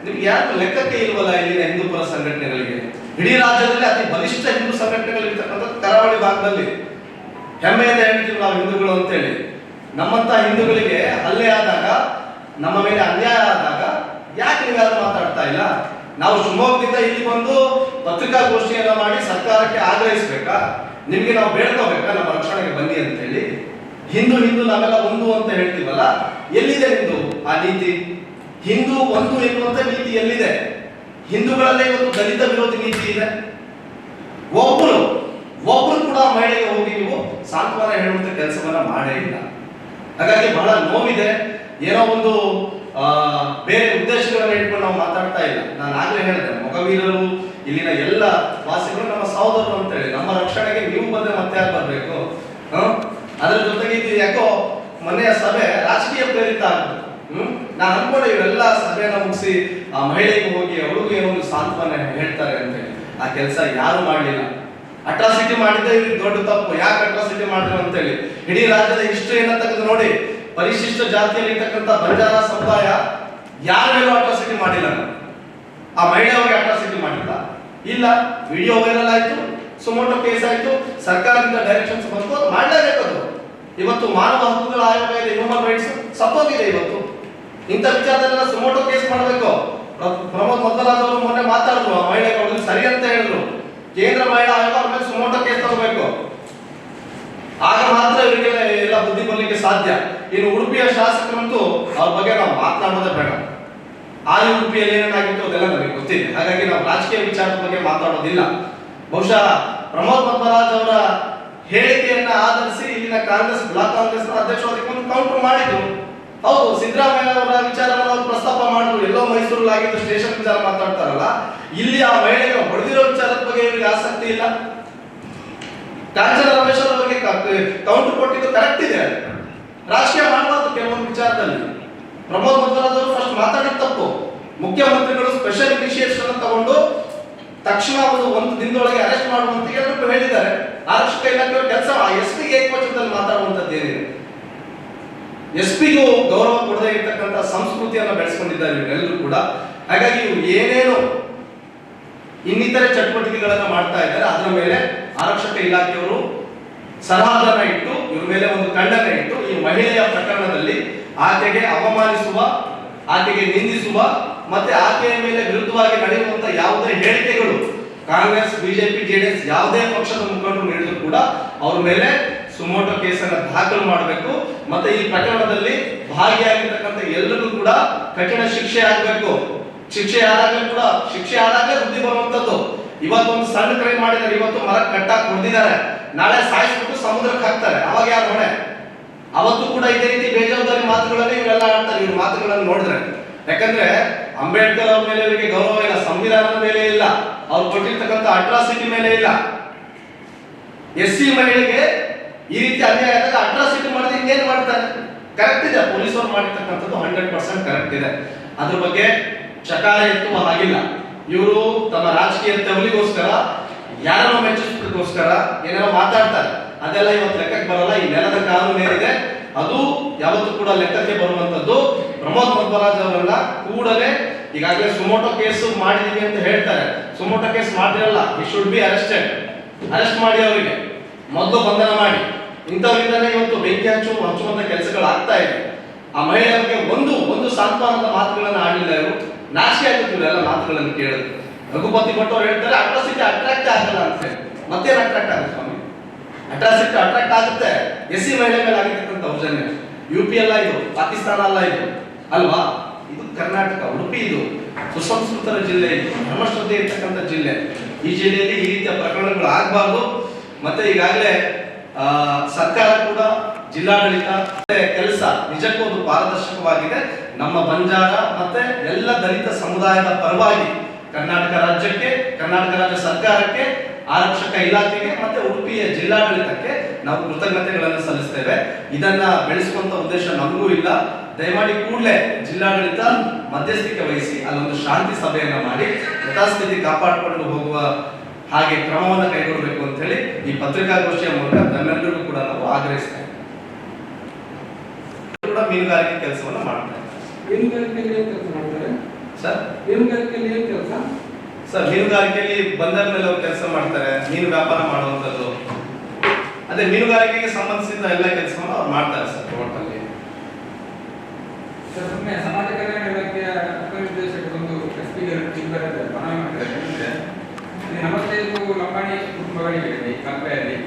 ನಿಮ್ಗೆ ಯಾರು ಲೆಕ್ಕಕ್ಕೆ ಇಲ್ವಲ್ಲ ಇಲ್ಲಿನ ಹಿಂದೂ ಪರ ಸಂಘಟನೆಗಳಿಗೆ? ಇಡೀ ರಾಜ್ಯದಲ್ಲಿ ಅತಿ ಬಲಿಷ್ಠ ಹಿಂದೂ ಸಂಘಟನೆಗಳು ಇರ್ತಕ್ಕಂಥದ್ದು ಕರಾವಳಿ ಭಾಗದಲ್ಲಿ. ಹೆಮ್ಮೆಯಿಂದ ಹೇಳ್ತೀವಿ ನಾವು ಹಿಂದೂಗಳು ಅಂತೇಳಿ. ನಮ್ಮಂತ ಹಿಂದೂಗಳಿಗೆ ಹಲ್ಲೆ ಆದಾಗ, ನಮ್ಮ ಮೇಲೆ ಅನ್ಯಾಯ ಆದಾಗ ಯಾಕೆ ನೀವು ಮಾತಾಡ್ತಾ ಇಲ್ಲ? ನಾವು ಶಿವಮೊಗ್ಗದಿಂದ ಇಲ್ಲಿ ಬಂದು ಪತ್ರಿಕಾಗೋಷ್ಠಿಯನ್ನ ಮಾಡಿ ಸರ್ಕಾರಕ್ಕೆ ಆಗ್ರಹಿಸ್ಬೇಕಾ? ನಿಮಗೆ ನಾವು ಬೇಡ್ಕೋಬೇಕಾ? ನಮ್ಮ ರಕ್ಷಣೆಗೆ ಬನ್ನಿ ಅಂತ ಹೇಳಿ ಹಿಂದೂ ಹಿಂದೂ ನಾವೆಲ್ಲ ಒಂದು ಅಂತ ಹೇಳ್ತೀವಲ್ಲ, ಎಲ್ಲಿದೆ ಹಿಂದೂ ಆ ನೀತಿ? ಹಿಂದೂ ಒಂದು ಎನ್ನುವಂಥ ನೀತಿ ಎಲ್ಲಿದೆ? ಹಿಂದೂಗಳಲ್ಲೇ ಒಂದು ದಲಿತ ವಿರೋಧಿ ನೀತಿ ಇದೆ ಒಬ್ಬರು ಒಬ್ಬರು ಕೂಡ ಮಹಿಳೆಗೆ ಹೋಗಿ ನೀವು ಸಾಂತ್ವನ ಹೇಳುವಂತ ಕೆಲಸವನ್ನ ಮಾಡೇ ಇಲ್ಲ. ಹಾಗಾಗಿ ಬಹಳ ನೋವಿದೆ. ಏನೋ ಒಂದು ಬೇರೆ ಉದ್ದೇಶಗಳನ್ನ ಇಟ್ಕೊಂಡು ನಾವು ಮಾತಾಡ್ತಾ ಇಲ್ಲ. ನಾನು ಆಗ್ಲೇ ಹೇಳಿದೆ, ಮೊಗವೀರರು, ಇಲ್ಲಿನ ಎಲ್ಲ ವಾಸಿಗಳು ನಮ್ಮ ಸಹೋದರರು ಅಂತ ಹೇಳಿ ನಮ್ಮ ರಕ್ಷಣೆಗೆ ನೀವು ಬಂದ್ರೆ ಮತ್ತೆ ಯಾರು ಬರ್ಬೇಕು? ಅದರ ಜೊತೆಗೆ ಇದು ಯಾಕೋ ಮನೆಯ ಸಭೆ ರಾಜಕೀಯ ಪ್ರೇರಿತ ಆಗ್ಬೋದು ಹ್ಮ್? ನಾನು ಅನ್ಕೊಂಡೆ ಇವರೆಲ್ಲ ಸಭೆನ ಮುಗಿಸಿ, ಆ ಮಹಿಳೆಗೆ ಹೋಗಿ ಅವಳಿಗೆ ಒಂದು ಸಾಂತ್ವನ ಹೇಳ್ತಾರೆ ಅಂತ ಆ ಕೆಲಸ ಯಾರು ಮಾಡಲಿಲ್ಲ. ಅಟ್ರಾಸಿಟಿ ಮಾಡಿದ್ದೆ ಇವ್ರಿಗೆ ದೊಡ್ಡ ತಪ್ಪು. ಯಾಕೆ ಅಟ್ರಾಸಿಟಿ ಮಾಡಿದ್ರು ಅಂತೇಳಿ? ಇಡೀ ರಾಜ್ಯದ ಹಿಸ್ಟ್ರಿ ಏನಂತಕ್ಕಂಥ ನೋಡಿ, ಪರಿಶಿಷ್ಟ ಜಾತಿಯಲ್ಲಿ ಇರ್ತಕ್ಕಂಥ ಬಂಜಾರ ಸಮುದಾಯ ಯಾರ ಮೇಲೂ ಅಟ್ರಾಸಿಟಿ ಮಾಡಿಲ್ಲ. ಆ ಮಹಿಳೆಯವರಿಗೆ ಅಟ್ರಾಸಿಟಿ ಮಾಡಿಲ್ಲ. ಇಲ್ಲ, ವಿಡಿಯೋ ವೈರಲ್ ಆಯ್ತು, ಸುಮೋಟೋ ಕೇಸ್ ಆಯ್ತು, ಸರ್ಕಾರದಿಂದ ಡೈರೆಕ್ಷನ್ಸ್ ಬಂತು, ಅದು ಮಾಡಲೇಬೇಕು ಇವತ್ತು ಮಾನವ ಹಕ್ಕುಗಳ ಆಯೋಗ ಇದೆ ಹ್ಯೂಮನ್ ರೈಟ್ಸ್ ಸತ್ತೋಗಿದೆ ಇವತ್ತು. ಇಂಥ ವಿಚಾರದಲ್ಲ ಸುಮೋಟೋ ಕೇಸ್ ಮಾಡಬೇಕು. ಪ್ರಮೋದ್ ಮೊದಲಾದವರು ಮೊನ್ನೆ ಮಾತಾಡಿದ್ರು, ಆ ಮಹಿಳೆ ಅವ್ರಿಗೆ ಸರಿ ಅಂತ ಹೇಳಿದ್ರು. ಕೇಂದ್ರ ಮಹಿಳಾ ಆಯೋಗ ಅವ್ರ ಮೇಲೆ ಸುಮೋಟ ಕೇಸ್ ತಗೋಬೇಕು. ಆಗ ಮಾತ್ರ ಇವರಿಗೆ ಎಲ್ಲ ಬುದ್ಧಿ ಬರ್ಲಿಕ್ಕೆ ಸಾಧ್ಯ. ಇನ್ನು ಉಡುಪಿಯ ಶಾಸಕರಂತೂ ಅವ್ರ ಬಗ್ಗೆ ನಾವು ಮಾತನಾಡೋದೇ ಬೇಡ. ಆ ಉಡುಪಿಯಲ್ಲಿ ಏನೇನಾಗಿತ್ತು ಅದೆಲ್ಲ ನಮಗೆ ಗೊತ್ತಿದೆ. ಹಾಗಾಗಿ ನಾವು ರಾಜಕೀಯ ವಿಚಾರದ ಬಗ್ಗೆ ಮಾತಾಡೋದಿಲ್ಲ. ಬಹುಶಃ ಪ್ರಮೋದ್ ಪದ್ಮರಾಜ್ ಅವರ ಹೇಳಿಕೆಯನ್ನ ಆಧರಿಸಿ ಇಲ್ಲಿನ ಕಾಂಗ್ರೆಸ್, ಬ್ಲಾಕ್ ಕಾಂಗ್ರೆಸ್ ಅಧ್ಯಕ್ಷರು ಅದಕ್ಕೆ ಒಂದು ಕೌಂಟರ್ ಮಾಡಿದ್ರು. ಹೌದು, ಸಿದ್ದರಾಮಯ್ಯ ಅವರ ವಿಚಾರವನ್ನು ಅವರು ಪ್ರಸ್ತಾಪ ಮಾಡಿದ್ರು. ಎಲ್ಲೋ ಮೈಸೂರಲ್ಲಿ ಆಗಿದ್ದು ಸ್ಟೇಷನ್ ವಿಚಾರ ಮಾತಾಡ್ತಾರಲ್ಲ, ಇಲ್ಲಿ ಆ ಮಹಿಳೆಗೆ ಹೊಡೆದಿರೋ ವಿಚಾರದ ಬಗ್ಗೆ ಇವರಿಗೆ ಆಸಕ್ತಿ ಇಲ್ಲ. ಕಾಂಚನ ರಮೇಶ್ ಅವರ ಬಗ್ಗೆ ಕೌಂಟರ್ ಕೊಟ್ಟಿದ್ದು ಕರೆಕ್ಟ್ ಇದೆ. ರಾಜಕೀಯ ಮಾಡಬಾರ್ದು ಕೆಲವೊಂದು ವಿಚಾರದಲ್ಲಿ. ಪ್ರಮೋದ್ ಮಧ್ವರಾಜ್ ಅವರು ಫಸ್ಟ್ ಮಾತಾಡಿದ ತಪ್ಪು. ಮುಖ್ಯಮಂತ್ರಿಗಳು ಸ್ಪೆಷಲ್ ಇನಿಷಿಯೇಷನ್ ತಗೊಂಡು ತಕ್ಷಣ ಒಂದು ಒಂದು ದಿನದೊಳಗೆ ಅರೆಸ್ಟ್ ಮಾಡುವಂತ ಎಲ್ಲರೂ ಹೇಳಿದ್ದಾರೆ. ಆರಕ್ಷಕ ಇಲಾಖೆಯವರು ಕೆಲಸ ಪಿ ಏಕವಚನದಲ್ಲಿ ಮಾತಾಡುವಂತದ್ದು ಏನಿದೆ? ಎಸ್ ಪಿಗೂ ಗೌರವ ಕೊಡದೇ ಇರ್ತಕ್ಕಂಥ ಸಂಸ್ಕೃತಿಯನ್ನು ಬೆಳೆಸ್ಕೊಂಡಿದ್ದಾರೆ ಇವರೆಲ್ಲರೂ ಕೂಡ. ಹಾಗಾಗಿ ಇವರು ಏನೇನು ಇನ್ನಿತರೆ ಚಟುವಟಿಕೆಗಳನ್ನು ಮಾಡ್ತಾ ಇದ್ದಾರೆ. ಅದರ ಮೇಲೆ ಆರಕ್ಷಕ ಇಲಾಖೆಯವರು ಸರಹದನ್ನ ಇಟ್ಟು, ಇವ್ರ ಮೇಲೆ ಒಂದು ಖಂಡನೆ ಇಟ್ಟು ಈ ಮಹಿಳೆಯ ಪ್ರಕರಣದಲ್ಲಿ ಆಕೆಗೆ ಅವಮಾನಿಸುವ, ಆಕೆಗೆ ನಿಂದಿಸುವ ಮತ್ತೆ ಆಕೆಯ ಮೇಲೆ ವಿರುದ್ಧವಾಗಿ ನಡೆಯುವಂತ ಯಾವುದೇ ಹೇಳಿಕೆಗಳು ಕಾಂಗ್ರೆಸ್, ಬಿಜೆಪಿ ಜೆಡಿಎಸ್ ಯಾವುದೇ ಪಕ್ಷದ ಮುಖಂಡರು ನೀಡಿದ್ರು ಕೂಡ ಅವ್ರ ಮೇಲೆ ಸುಮೋಟೋ ಕೇಸನ್ನು ದಾಖಲು ಮಾಡಬೇಕು. ಮತ್ತೆ ಈ ಪ್ರಕರಣದಲ್ಲಿ ಭಾಗಿಯಾಗಿರ್ತಕ್ಕಂಥ ಎಲ್ಲರೂ ಕೂಡ ಕಠಿಣ ಶಿಕ್ಷೆ ಆಗಬೇಕು. ಶಿಕ್ಷೆ ಆದಾಗಲೇ ಕೂಡ ಶಿಕ್ಷೆ ಆದಾಗಲೇ ಬುದ್ಧಿ ಬರುವಂತದ್ದು ಇವತ್ತೊಂದು ಸಣ್ಣ ಕ್ರೈಮ್ ಮಾಡಿದ್ದಾರೆ, ಇವತ್ತು ಮರ ಕಟ್ಟಾಕ್ ಹೊಡೆದಿದ್ದಾರೆ ನಾಳೆ ಸಾಯಿಸ್ಬಿಟ್ಟು ಸಮುದ್ರಕ್ಕೆ ಹಾಕ್ತಾರೆ. ಅವಾಗ ಯಾರು ಹೊಣೆ? ಅವತ್ತು ಕೂಡ ಇದೇ ರೀತಿ ಬೇಜವಾಬ್ದಾರಿ ಮಾತುಗಳನ್ನೇ ಇವರೆಲ್ಲ ಆಡ್ತಾರೆ, ಇವ್ರ ಮಾತುಗಳನ್ನು ನೋಡಿದ್ರೆ. ಯಾಕಂದ್ರೆ ಅಂಬೇಡ್ಕರ್ ಅವ್ರ ಮೇಲೆ ಅವರಿಗೆ ಗೌರವ ಇಲ್ಲ, ಸಂವಿಧಾನದ ಮೇಲೆ ಇಲ್ಲ. ಅವ್ರು ಕೊಟ್ಟಿರ್ತಕ್ಕಂಥ ಅಟ್ರಾಸಿಟಿ ಮೇಲೆ ಇಲ್ಲ. ಎಸ್ ಸಿ ಮಹಿಳೆಗೆ ಈ ರೀತಿ ಅನ್ಯಾಯ ಆದಾಗ ಅಟ್ರಾಸಿಟಿ ಮಾಡಿದ್ರೆ ಇನ್ನೇನು ಮಾಡ್ತಾರೆ? ಕರೆಕ್ಟ್ ಇದೆ ಪೊಲೀಸರು ಮಾಡಿರ್ತಕ್ಕಂಥದ್ದು ಹಂಡ್ರೆಡ್ ಪರ್ಸೆಂಟ್ ಕರೆಕ್ಟ್ ಇದೆ. ಅದ್ರ ಬಗ್ಗೆ ಚಕಾರ ಎತ್ತುವ ಹಾಗಿಲ್ಲ. ಇವರು ತಮ್ಮ ರಾಜಕೀಯ ತೆವಲಿಗೋಸ್ಕರ ಯಾರನ್ನೋ ಮೆಚ್ಚಿಸೋದಕ್ಕೋಸ್ಕರ ಏನೇನೋ ಮಾತಾಡ್ತಾರೆ. ಅದೆಲ್ಲ ಇವತ್ತು ಲೆಕ್ಕಕ್ಕೆ ಬರಲ್ಲ, ಈ ನೆಲದ ಕಾನೂನು ಏನಿದೆ, ಅದು ಯಾವತ್ತೂ ಕೂಡ ಲೆಕ್ಕಕ್ಕೆ ಬರುವಂತದ್ದು ಪ್ರಮೋದ್ ಮಧ್ವರಾಜ್ ಅವರನ್ನ ಕೂಡಲೇ ಈಗಾಗಲೇ ಸುಮೋಟೋ ಕೇಸ್ ಮಾಡಿದೀವಿ ಅಂತ ಹೇಳ್ತಾರೆ. ಸುಮೋಟೋ ಕೇಸ್ ಮಾಡಿರಲ್ಲ ಈ ಶುಡ್ ಬಿ ಅರೆಸ್ಟೆಡ್ ಅರೆಸ್ಟ್ ಮಾಡಿ ಅವರಿಗೆ. ಮೊದಲು ಬಂಧನ ಮಾಡಿ. ಇಂಥವರಿಂದಲೇ ಇವತ್ತು ಬೆಂಕಿ ಹಚ್ಚು ಹಚ್ಚುವಂತ ಕೆಲಸಗಳು ಆಗ್ತಾ ಇದೆ. ಆ ಮಹಿಳೆಯರಿಗೆ ಒಂದು ಒಂದು ಸಾಂತ್ವನದ ಮಾತುಗಳನ್ನು ಆಡಲಿಲ್ಲ ಇವರು. ನಾಶಿ ಆಗುತ್ತಿಲ್ಲ ಎಲ್ಲ ಮಾತುಗಳನ್ನು ಕೇಳಿದ್ರು ರಘುಪತಿ ಭಟ್ ಹೇಳ್ತಾರೆ, ಅಟ್ರಾಸಿಟಿ ಅಟ್ರಾಕ್ಟ್ ಆಗಲ್ಲ ಅಂತ ಹೇಳಿ. ಮತ್ತೇನು ಅಟ್ರಾಕ್ಟ್ ಆಗುತ್ತೆ ಸ್ವಾಮಿ? ಅಟ್ರಾಸಿಟಿ ಅಟ್ರಾಕ್ಟ್ ಆಗುತ್ತೆ. ಎಸ್ ಸಿ ಮಹಿಳೆ ಮೇಲೆ ಆಗಿರ್ತಕ್ಕಂಥ ಯು ಪಿ ಅಲ್ಲ ಇದು, ಪಾಕಿಸ್ತಾನ ಅಲ್ಲ ಇದು. ಅಲ್ವಾ? ಇದು ಕರ್ನಾಟಕ ಉಡುಪಿ ಇದು. ಸುಸಂಸ್ಕೃತರ ಜಿಲ್ಲೆ ಇದು. ಧರ್ಮಶ್ರದ್ಧೆ ಇರ್ತಕ್ಕಂಥ ಜಿಲ್ಲೆ. ಈ ಜಿಲ್ಲೆಯಲ್ಲಿ ಈ ರೀತಿಯ ಪ್ರಕರಣಗಳು ಆಗಬಾರ್ದು. ಮತ್ತೆ ಈಗಾಗಲೇ ಸರ್ಕಾರ ಕೂಡ ಜಿಲ್ಲಾಡಳಿತ ಕೆಲಸ ನಿಜಕ್ಕೂ ಒಂದು ಪಾರದರ್ಶಕವಾಗಿದೆ. ನಮ್ಮ ಬಂಜಾರ ಮತ್ತೆ ಎಲ್ಲ ದಲಿತ ಸಮುದಾಯದ ಪರವಾಗಿ ಕರ್ನಾಟಕ ರಾಜ್ಯಕ್ಕೆ, ಕರ್ನಾಟಕ ರಾಜ್ಯ ಸರ್ಕಾರಕ್ಕೆ, ಆರಕ್ಷಕ ಇಲಾಖೆಗೆ ಮತ್ತೆ ಉಡುಪಿಯ ಜಿಲ್ಲಾಡಳಿತಕ್ಕೆ ನಾವು ಕೃತಜ್ಞತೆಗಳನ್ನು ಸಲ್ಲಿಸ್ತೇವೆ. ಇದನ್ನ ಬೆಳೆಸುವಂತ ಉದ್ದೇಶ ನಮಗೂ ಇಲ್ಲ. ದಯಮಾಡಿ ಕೂಡಲೇ ಜಿಲ್ಲಾಡಳಿತ ಮಧ್ಯಸ್ಥಿಕೆ ವಹಿಸಿ ಅಲ್ಲೊಂದು ಶಾಂತಿ ಸಭೆಯನ್ನ ಮಾಡಿ ಯಥಾಸ್ಥಿತಿ ಕಾಪಾಡಿಕೊಂಡು ಹೋಗುವ ಹಾಗೆ ಕ್ರಮವನ್ನು ಕೈಗೊಳ್ಳಬೇಕು ಅಂತ ಹೇಳಿ ಈ ಪತ್ರಿಕಾಗೋಷ್ಠಿಯ ಮೂಲಕ ನಮ್ಮೆಲ್ಲರಿಗೂ ಕೂಡ ನಾವು ಆಗ್ರಹಿಸ್ತೇವೆ ಕೂಡ ಮೀನುಗಾರಿಕೆ ಕೆಲಸವನ್ನು ಮಾಡ್ತಾರೆ ಮೀನುಗಾರಿಕೆಯಲ್ಲಿ ಏನ್ ಕೆಲಸ ಮಾಡ್ತಾರೆ? ಸರ್? ಮೀನುಗಾರಿಕೆಯಲ್ಲಿ ಏನ್ ಕೆಲಸ? ಸರ್ ಮೀನುಗಾರಿಕೆಯಲ್ಲಿ ಬಂದರ ಮೇಲೆ ಅವರು ಕೆಲಸ ಮಾಡ್ತಾರೆ ಮೀನು ವ್ಯಾಪಾರ ಮಾಡುವಂಥದ್ದು. ಅದೇ ಮೀನುಗಾರಿಕೆಗೆ ಸಂಬಂಧಿಸಿದ ಎಲ್ಲ ಕೆಲಸವನ್ನು ಅವ್ರು ಮಾಡ್ತಾರೆ ಸರ್ ಟೋಟಲ್ಲಿ ಸರ್ ಸಮಾಜ ಕಲ್ಯಾಣ ಇಲಾಖೆಯ ಉಪನಿರ್ದೇಶಕರೊಂದು ಎಸ್ ಪಿ ಬರೆದ ಮನವಿ ಮಾಡಿದ್ದಾರೆ ಏನಂದ್ರೆ, ನಲವತ್ತೈದು ಲಂಬಾಣಿ ಕುಟುಂಬಗಳಿಗೆ ಈ ಕಲ್ಪೆಯಲ್ಲಿ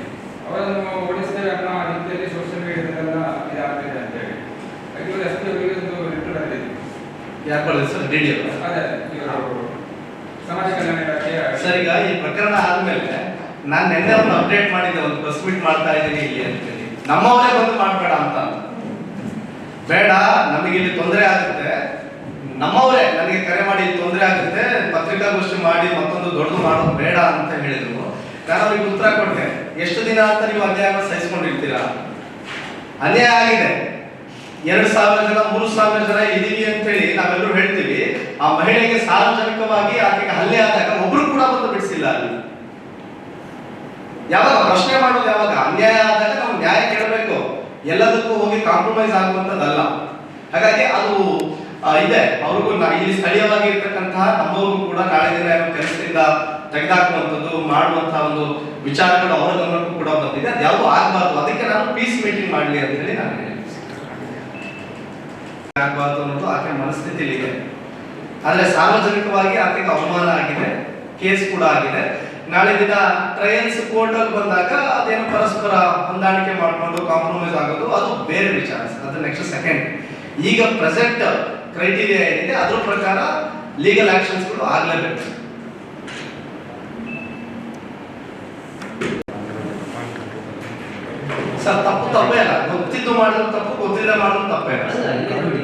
ಅವರನ್ನು ಓಡಿಸ್ತೇವೆ ಅನ್ನೋ ರೀತಿಯಲ್ಲಿ ಸೋಷಿಯಲ್ ಮೀಡಿಯಾದಲ್ಲ ಇದಾಗ್ತಿದೆ ಅಂತ ಹೇಳಿ. ಯಾಕಂದ್ರೆ ಎಸ್ ಪಿ ಅವರಿಗೆ ಒಂದು ಲೆಟರ್ ಡಿ ಡಿ ಅದೇ ಇವರು ಸಮಾಜ ಕಲ್ಯಾಣ ಇಲಾಖೆಯ ಸರ್ ಈಗ ಈ ಪ್ರಕರಣ ಆದ್ಮೇಲೆ ನಾನು ನಿನ್ನೆ ಒಂದು ಅಪ್ಡೇಟ್ ಮಾಡಿದ್ದೆ ಒಂದು ಪ್ರೆಸ್ ಮೀಟ್ ಮಾಡ್ತಾ ಇದ್ದೀನಿ ಇಲ್ಲಿ ಅಂತ ಹೇಳಿ. ನಮ್ಮವರೇ ಬಂದು ಮಾಡಬೇಡ ಅಂತ. ಬೇಡ ನಮಗೆ ಇಲ್ಲಿ ತೊಂದರೆ ಆಗುತ್ತೆ. ನಮ್ಮವರೇ, ನನಗೆ ಕರೆ ಮಾಡಿ ತೊಂದರೆ ಆಗುತ್ತೆ, ಪತ್ರಿಕಾಗೋಷ್ಠಿ ಮಾಡಿ ಮತ್ತೊಂದು ದೊಡ್ಡದು ಮಾಡೋದು ಬೇಡ ಅಂತ ಹೇಳಿದ್ರು. ನಾನು ಅವ್ರಿಗೆ ಉತ್ತರ ಕೊಟ್ಟೆ, ಎಷ್ಟು ದಿನ ಅಂತ ನೀವು ಅನ್ಯಾಯ ಸಹಿಸ್ಕೊಂಡಿರ್ತೀರಾ? ಅನ್ಯಾಯ ಆಗಿದೆ. ಎರಡು ಸಾವಿರ ಜನ, ಮೂರು ಸಾವಿರ ಜನ ಇದೀವಿ ಅಂತ ಹೇಳಿ ನಾವೆಲ್ಲರೂ ಹೇಳ್ತೀವಿ. ಆ ಮಹಿಳೆಗೆ ಸಾರ್ವಜನಿಕವಾಗಿ ಆಕೆಗೆ ಹಲ್ಲೆ ಆದಾಗ ಒಬ್ರು ಕೂಡ ಬಂದು ಬಿಡಿಸಿಲ್ಲ ಅಲ್ಲಿ. ಯಾವಾಗ? ಪ್ರಶ್ನೆ ಮಾಡೋದು ಯಾವಾಗ? ಅನ್ಯಾಯ ಆದಾಗ ನಾವು ನ್ಯಾಯ ಕೇಳಬೇಕು. ಎಲ್ಲದಕ್ಕೂ ಹೋಗಿ ಕಾಂಪ್ರಮೈಸ್ ಆಗುವಂತದ್ದಲ್ಲ ಹಾಗಾಗಿ ಅದು ಇದೆ. ಅವ್ರಿಗೂ ಇಲ್ಲಿ ಸ್ಥಳೀಯವಾಗಿ ಇರ್ತಕ್ಕಂತಹ ನಮ್ಮವ್ರಿಗೂ ಕೂಡ ನಾಳೆ ದಿನ ಕೆಲಸದಿಂದ ತೆಗೆದಾಕುವಂಥದ್ದು ಮಾಡುವಂತಹ ಒಂದು ವಿಚಾರಗಳು ಅವರ ಗಮನಕ್ಕೂ ಕೂಡ ಬಂದಿದೆ. ಅದು ಯಾವುದು ಆಗಬಾರ್ದು. ಅದಕ್ಕೆ ನಾನು ಪೀಸ್ ಮೀಟಿಂಗ್ ಮಾಡಲಿ ಅಂತ ಹೇಳಿ ನಾನು ಆಗಬಾರ್ದು ಅನ್ನೋದು ಆಕೆ ಮನಸ್ಥಿತಿಲಿ ಇದೆ ಆದ್ರೆ ಸಾರ್ವಜನಿಕವಾಗಿ ಆಕೆಗೆ ಅವಮಾನ ಆಗಿದೆ. ಕೇಸ್ ಕೂಡ ಆಗಿದೆ. ನಾಳೆ ದಿನ ಟ್ರಯಲ್ಸ್ ಕೋರ್ಟ್ ಅಲ್ಲಿ ಬಂದಾಗ ಅದೇನು ಪರಸ್ಪರ ಹೊಂದಾಣಿಕೆ ಮಾಡಿಕೊಂಡು ಕಾಂಪ್ರಮೈಸ್ ಆಗೋದು, ಅದು ಬೇರೆ ವಿಚಾರ. ಅದು ನೆಕ್ಸ್ಟ್ ಸೆಕೆಂಡ್ ಈಗ ಪ್ರೆಸೆಂಟ್ ಕ್ರೈಟೀರಿಯಾ ಏನಿದೆ ಅದ್ರ ಪ್ರಕಾರ ಲೀಗಲ್ ಆಕ್ಷನ್ಸ್ಗಳು ಆಗಲೇಬೇಕು. ಸರ್ ತಪ್ಪು ತಪ್ಪೇ ಅಲ್ಲ. ಗೊತ್ತಿದ್ದು ಮಾಡಿದ್ರು ತಪ್ಪು ಗೊತ್ತಿಲ್ಲ ಮಾಡಿದ್ರು ತಪ್ಪೇ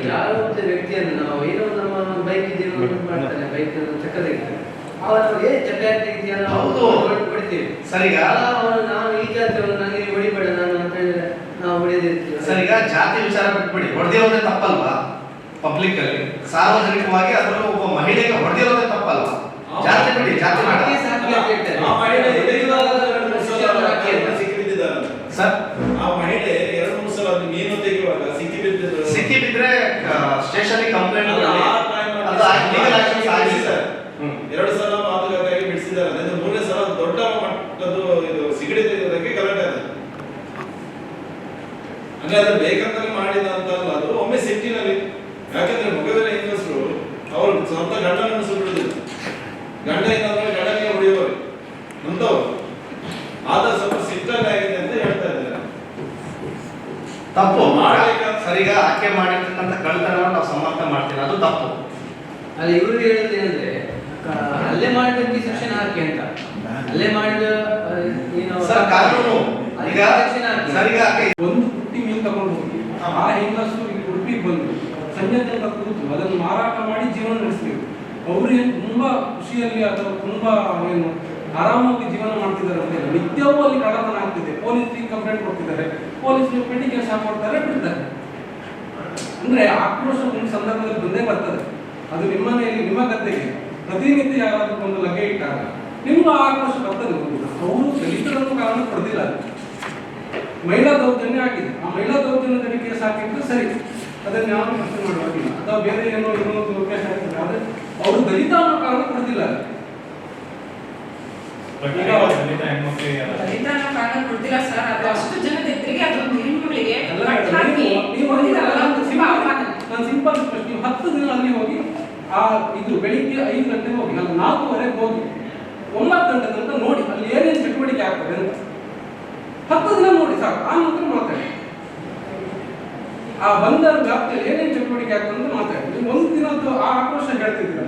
ಯಾರೋ ಒಬ್ಬ ವ್ಯಕ್ತಿಯನ್ನು ನಾವು ಏನೋ ನಮ್ಮ ಬೈಕ್ ಇದೆಯೋ ಮಾಡ್ತಾನೆ ಬೈಕ್ ಚಕ್ಕ ತೆಗಿತಾನೆ ಅವನು ಏ ಚಕ್ಕ ನಾವು ಹೌದು. ಹೊಡ್- ಹೊಡಿತೀವಿ. ಸರ್ ಈಗ ಅಲ್ಲ, ಅವನು ನಾನು ಈ ಜಾತಿಯವನು ನನಗೆ ಹೊಡಿಬೇಡ ನಾನು ಅಂತ ಹೇಳಿದ್ರೆ ನಾವು ಹೊಡೆದಿರ್ತೀವಿ ಸರಿಗ ಜಾತಿ ವಿಚಾರ ಬಿಟ್ಬಿಡಿ. ಹೊಡೆದಿರೋದೇ ತಪ್ಪಲ್ವಾ? ಪಬ್ಲಿಕ್ ಅಲ್ಲಿ ಸಾರ್ವಜನಿಕವಾಗಿ ಅದರಲ್ಲೂ ಒಬ್ಬ ಮಹಿಳೆಗೆ ಹೊಡೆದಿರೋದೇ ತಪ್ಪಲ್ಲ. ಜಾತಿ ಬಿಡಿ ಜಾತಿ ಸರ್? ಆ ಮಹಿಳೆ ಎರಡು ಮೂರು ಸಲ ಅದು ಮೀನು ತೆಗೆಯುವಾಗ ಸಿಕ್ಕಿ ಬಿದ್ದಿದ್ರು ಸಿಕ್ಕಿ ಬಿದ್ರೆ ಸ್ಟೇಷನ್ ಕಂಪ್ಲೇಂಟ್ ಅದು ಅದು ಎರಡು ಸಲ ಮಾತುಕತೆಯಾಗಿ ಬಿಡಿಸಿದ್ದಾರೆ. ಅದೇ ಮೂರನೇ ಸಲ ದೊಡ್ಡ ಮಟ್ಟದ್ದು ಇದು ಸಿಗಡಿ ತೆಗೆಯೋದಕ್ಕೆ ಗಲಾಟೆ ಆದ ಅಂದ್ರೆ ಅದು ಬೇಕಂತಲೇ ಮಾಡಿದ ಅಂತ ಅಲ್ಲ ಅದು ಒಮ್ಮೆ ಸಿಟ್ಟಿನಲ್ಲಿ ಯಾಕಂದ್ರೆ ಮಗವಿನ ಹೆಂಗಸರು ಅವರು ಸ್ವಂತ ಗಂಡನನ್ನು ಸುಡುವುದಿಲ್ಲ ಗಂಡ ಏನಾದ್ರೆ ಗಂಡನಿಗೆ ಹೊಡೆಯುವರು ನಮ್ದವರು ಆದ ಸ್ವಲ್ಪ ಸಿಟ್ಟಲ್ಲಿ ಆಗಿದೆ ಅಂತ ಹೇಳ್ತಾ ಇದ್ದಾರೆ ತಪ್ಪು ಮಾಡ್ಬೇಕಾ? ಸರ್ ಈಗ ಆಕೆ ಮಾಡಿರ್ತಕ್ಕಂಥ ಕಳ್ತನವನ್ನು ನಾವು ಸಮರ್ಥ ಮಾಡ್ತೀವಿ ಅದು ತಪ್ಪು ಅಲ್ಲಿ ಇವರು ಹೇಳುದು ಏನಂದ್ರೆ ಕ- ಹಲ್ಲೆ ಮಾಡಿದಕ್ಕೆ ಶಿಕ್ಷಣ ಹಾಕಿ ಅಂತ ಹಲ್ಲೆ ಮಾಡಿದ ಆ, ಏನು ಸರ್ ಕಾನೂನು ಈಗ ಅದಕ್ಕೆ ಶಿಕ್ಷಣ ಹಾಕಿ. ಸರ್ ಈಗ ಆಕೆ ಒಂದು ಪುಟ್ಟಿ ಮೀನು ತಗೊಂಡು ಹೋಗಿ ಆ ಹೆಂಗಸು ಇಲ್ಲಿ ಉಡುಪಿಗೆ ಬಂದು ಸಂಜೆ ತನಕ ಕೂತು ಅದನ್ನು ಮಾರಾಟ ಮಾಡಿ ಜೀವನ ನಡೆಸ್ತೀವಿ ಅವರಿಗೆ ತುಂಬಾ ಖುಷಿಯಲ್ಲಿ ಅಥವಾ ತುಂಬಾ ಏನು ಆರಾಮಾಗಿ ಜೀವನ ಮಾಡ್ತಿದ್ದಾರೆ ಅಂತ ಹೇಳಿ ನಿತ್ಯವೂ ಅಲ್ಲಿ ಕಳ್ಳತನ ಆಗ್ತಿದೆ ಪೊಲೀಸ್ಗೆ ಕಂಪ್ಲೇಂಟ್ ಕೊಡ್ತಿದ್ದಾರೆ ಪೊಲೀಸ್ ಪೆಂಡಿಂಗ್ ಕೇಸ್ ಹಾಕೊಡ್ತಾರೆ ಬಿಡ್ತಾರೆ ಅಂದ್ರೆ ಆಕ್ರೋಶ ಒಂದು ಬಂದೇ ಬರ್ತದೆ. ಅದು ನಿಮ್ಮ ಮನೆಯಲ್ಲಿ ನಿಮ್ಮ ಗದ್ದೆಗೆ ಪ್ರತಿನಿತ್ಯ ಯಾರಾದ್ರೂ ಒಂದು ಲಗ್ಗೆ ಇಟ್ಟಾಗ ನಿಮ್ಮ ಆಕ್ರೋಶ ಬರ್ತದೆ. ಅವರು ದಲಿತರನ್ನು ಕಾರಣ ಪಡೆದಿಲ್ಲ. ಮಹಿಳಾ ದೌರ್ಜನ್ಯ ಆಗಿದೆ. ಆ ಮಹಿಳಾ ದೌರ್ಜನ್ಯದಲ್ಲಿ ಕೇಸ್ ಹಾಕಿದ್ರೆ ಸರಿ. ಅದನ್ನ ಯಾರು ಪ್ರಶ್ನೆ ಮಾಡುವಾಗಿಲ್ಲ. ಅಥವಾ ಬೇರೆ ಏನೋ ಇನ್ನೊಂದು ಕೇಸ್ ಹಾಕಿದ್ರೆ ಆದ್ರೆ ಅವರು ದಲಿತ ಅನ್ನೋ ಕಾರಣ ಪಡೆದಿಲ್ಲ ನೀವು- ನಾನು ಸಿಂಪಲ್ ಪ್ರಶ್ನೆ, ಹತ್ತು ದಿನ ಅಲ್ಲಿ ಹೋಗಿ, ಆ, ಇದು ಬೆಳಿಗ್ಗೆ ಐದು ಗಂಟೆಗೆ ಹೋಗಿ ಅಲ್ಲಿ ನಾಲ್ಕೂವರೆಗೆ ಹೋಗಿ, ಒಂಬತ್ತು ಗಂಟೆ ತನಕ ನೋಡಿ, ಅಲ್ಲಿ ಏನೇನು ಚಟುವಟಿಕೆ ಆಗ್ತದೆ ಅಂತ. ಹತ್ತು ದಿನ ನೋಡಿ ಸಾಕು, ಆ ನಂತರ ಮಾತಾಡಿ. ಆ ಬಂದರ ವ್ಯಾಪ್ತಿಯಲ್ಲಿ ಏನೇನು ಚಟುವಟಿಕೆ ಆಗ್ತದೆ ಅಂತ ಮಾತಾಡಿ. ಒಂದು ದಿನದ್ದು ಆ ಆಕ್ರೋಶ ಹೇಳ್ತಿದ್ದೀರ?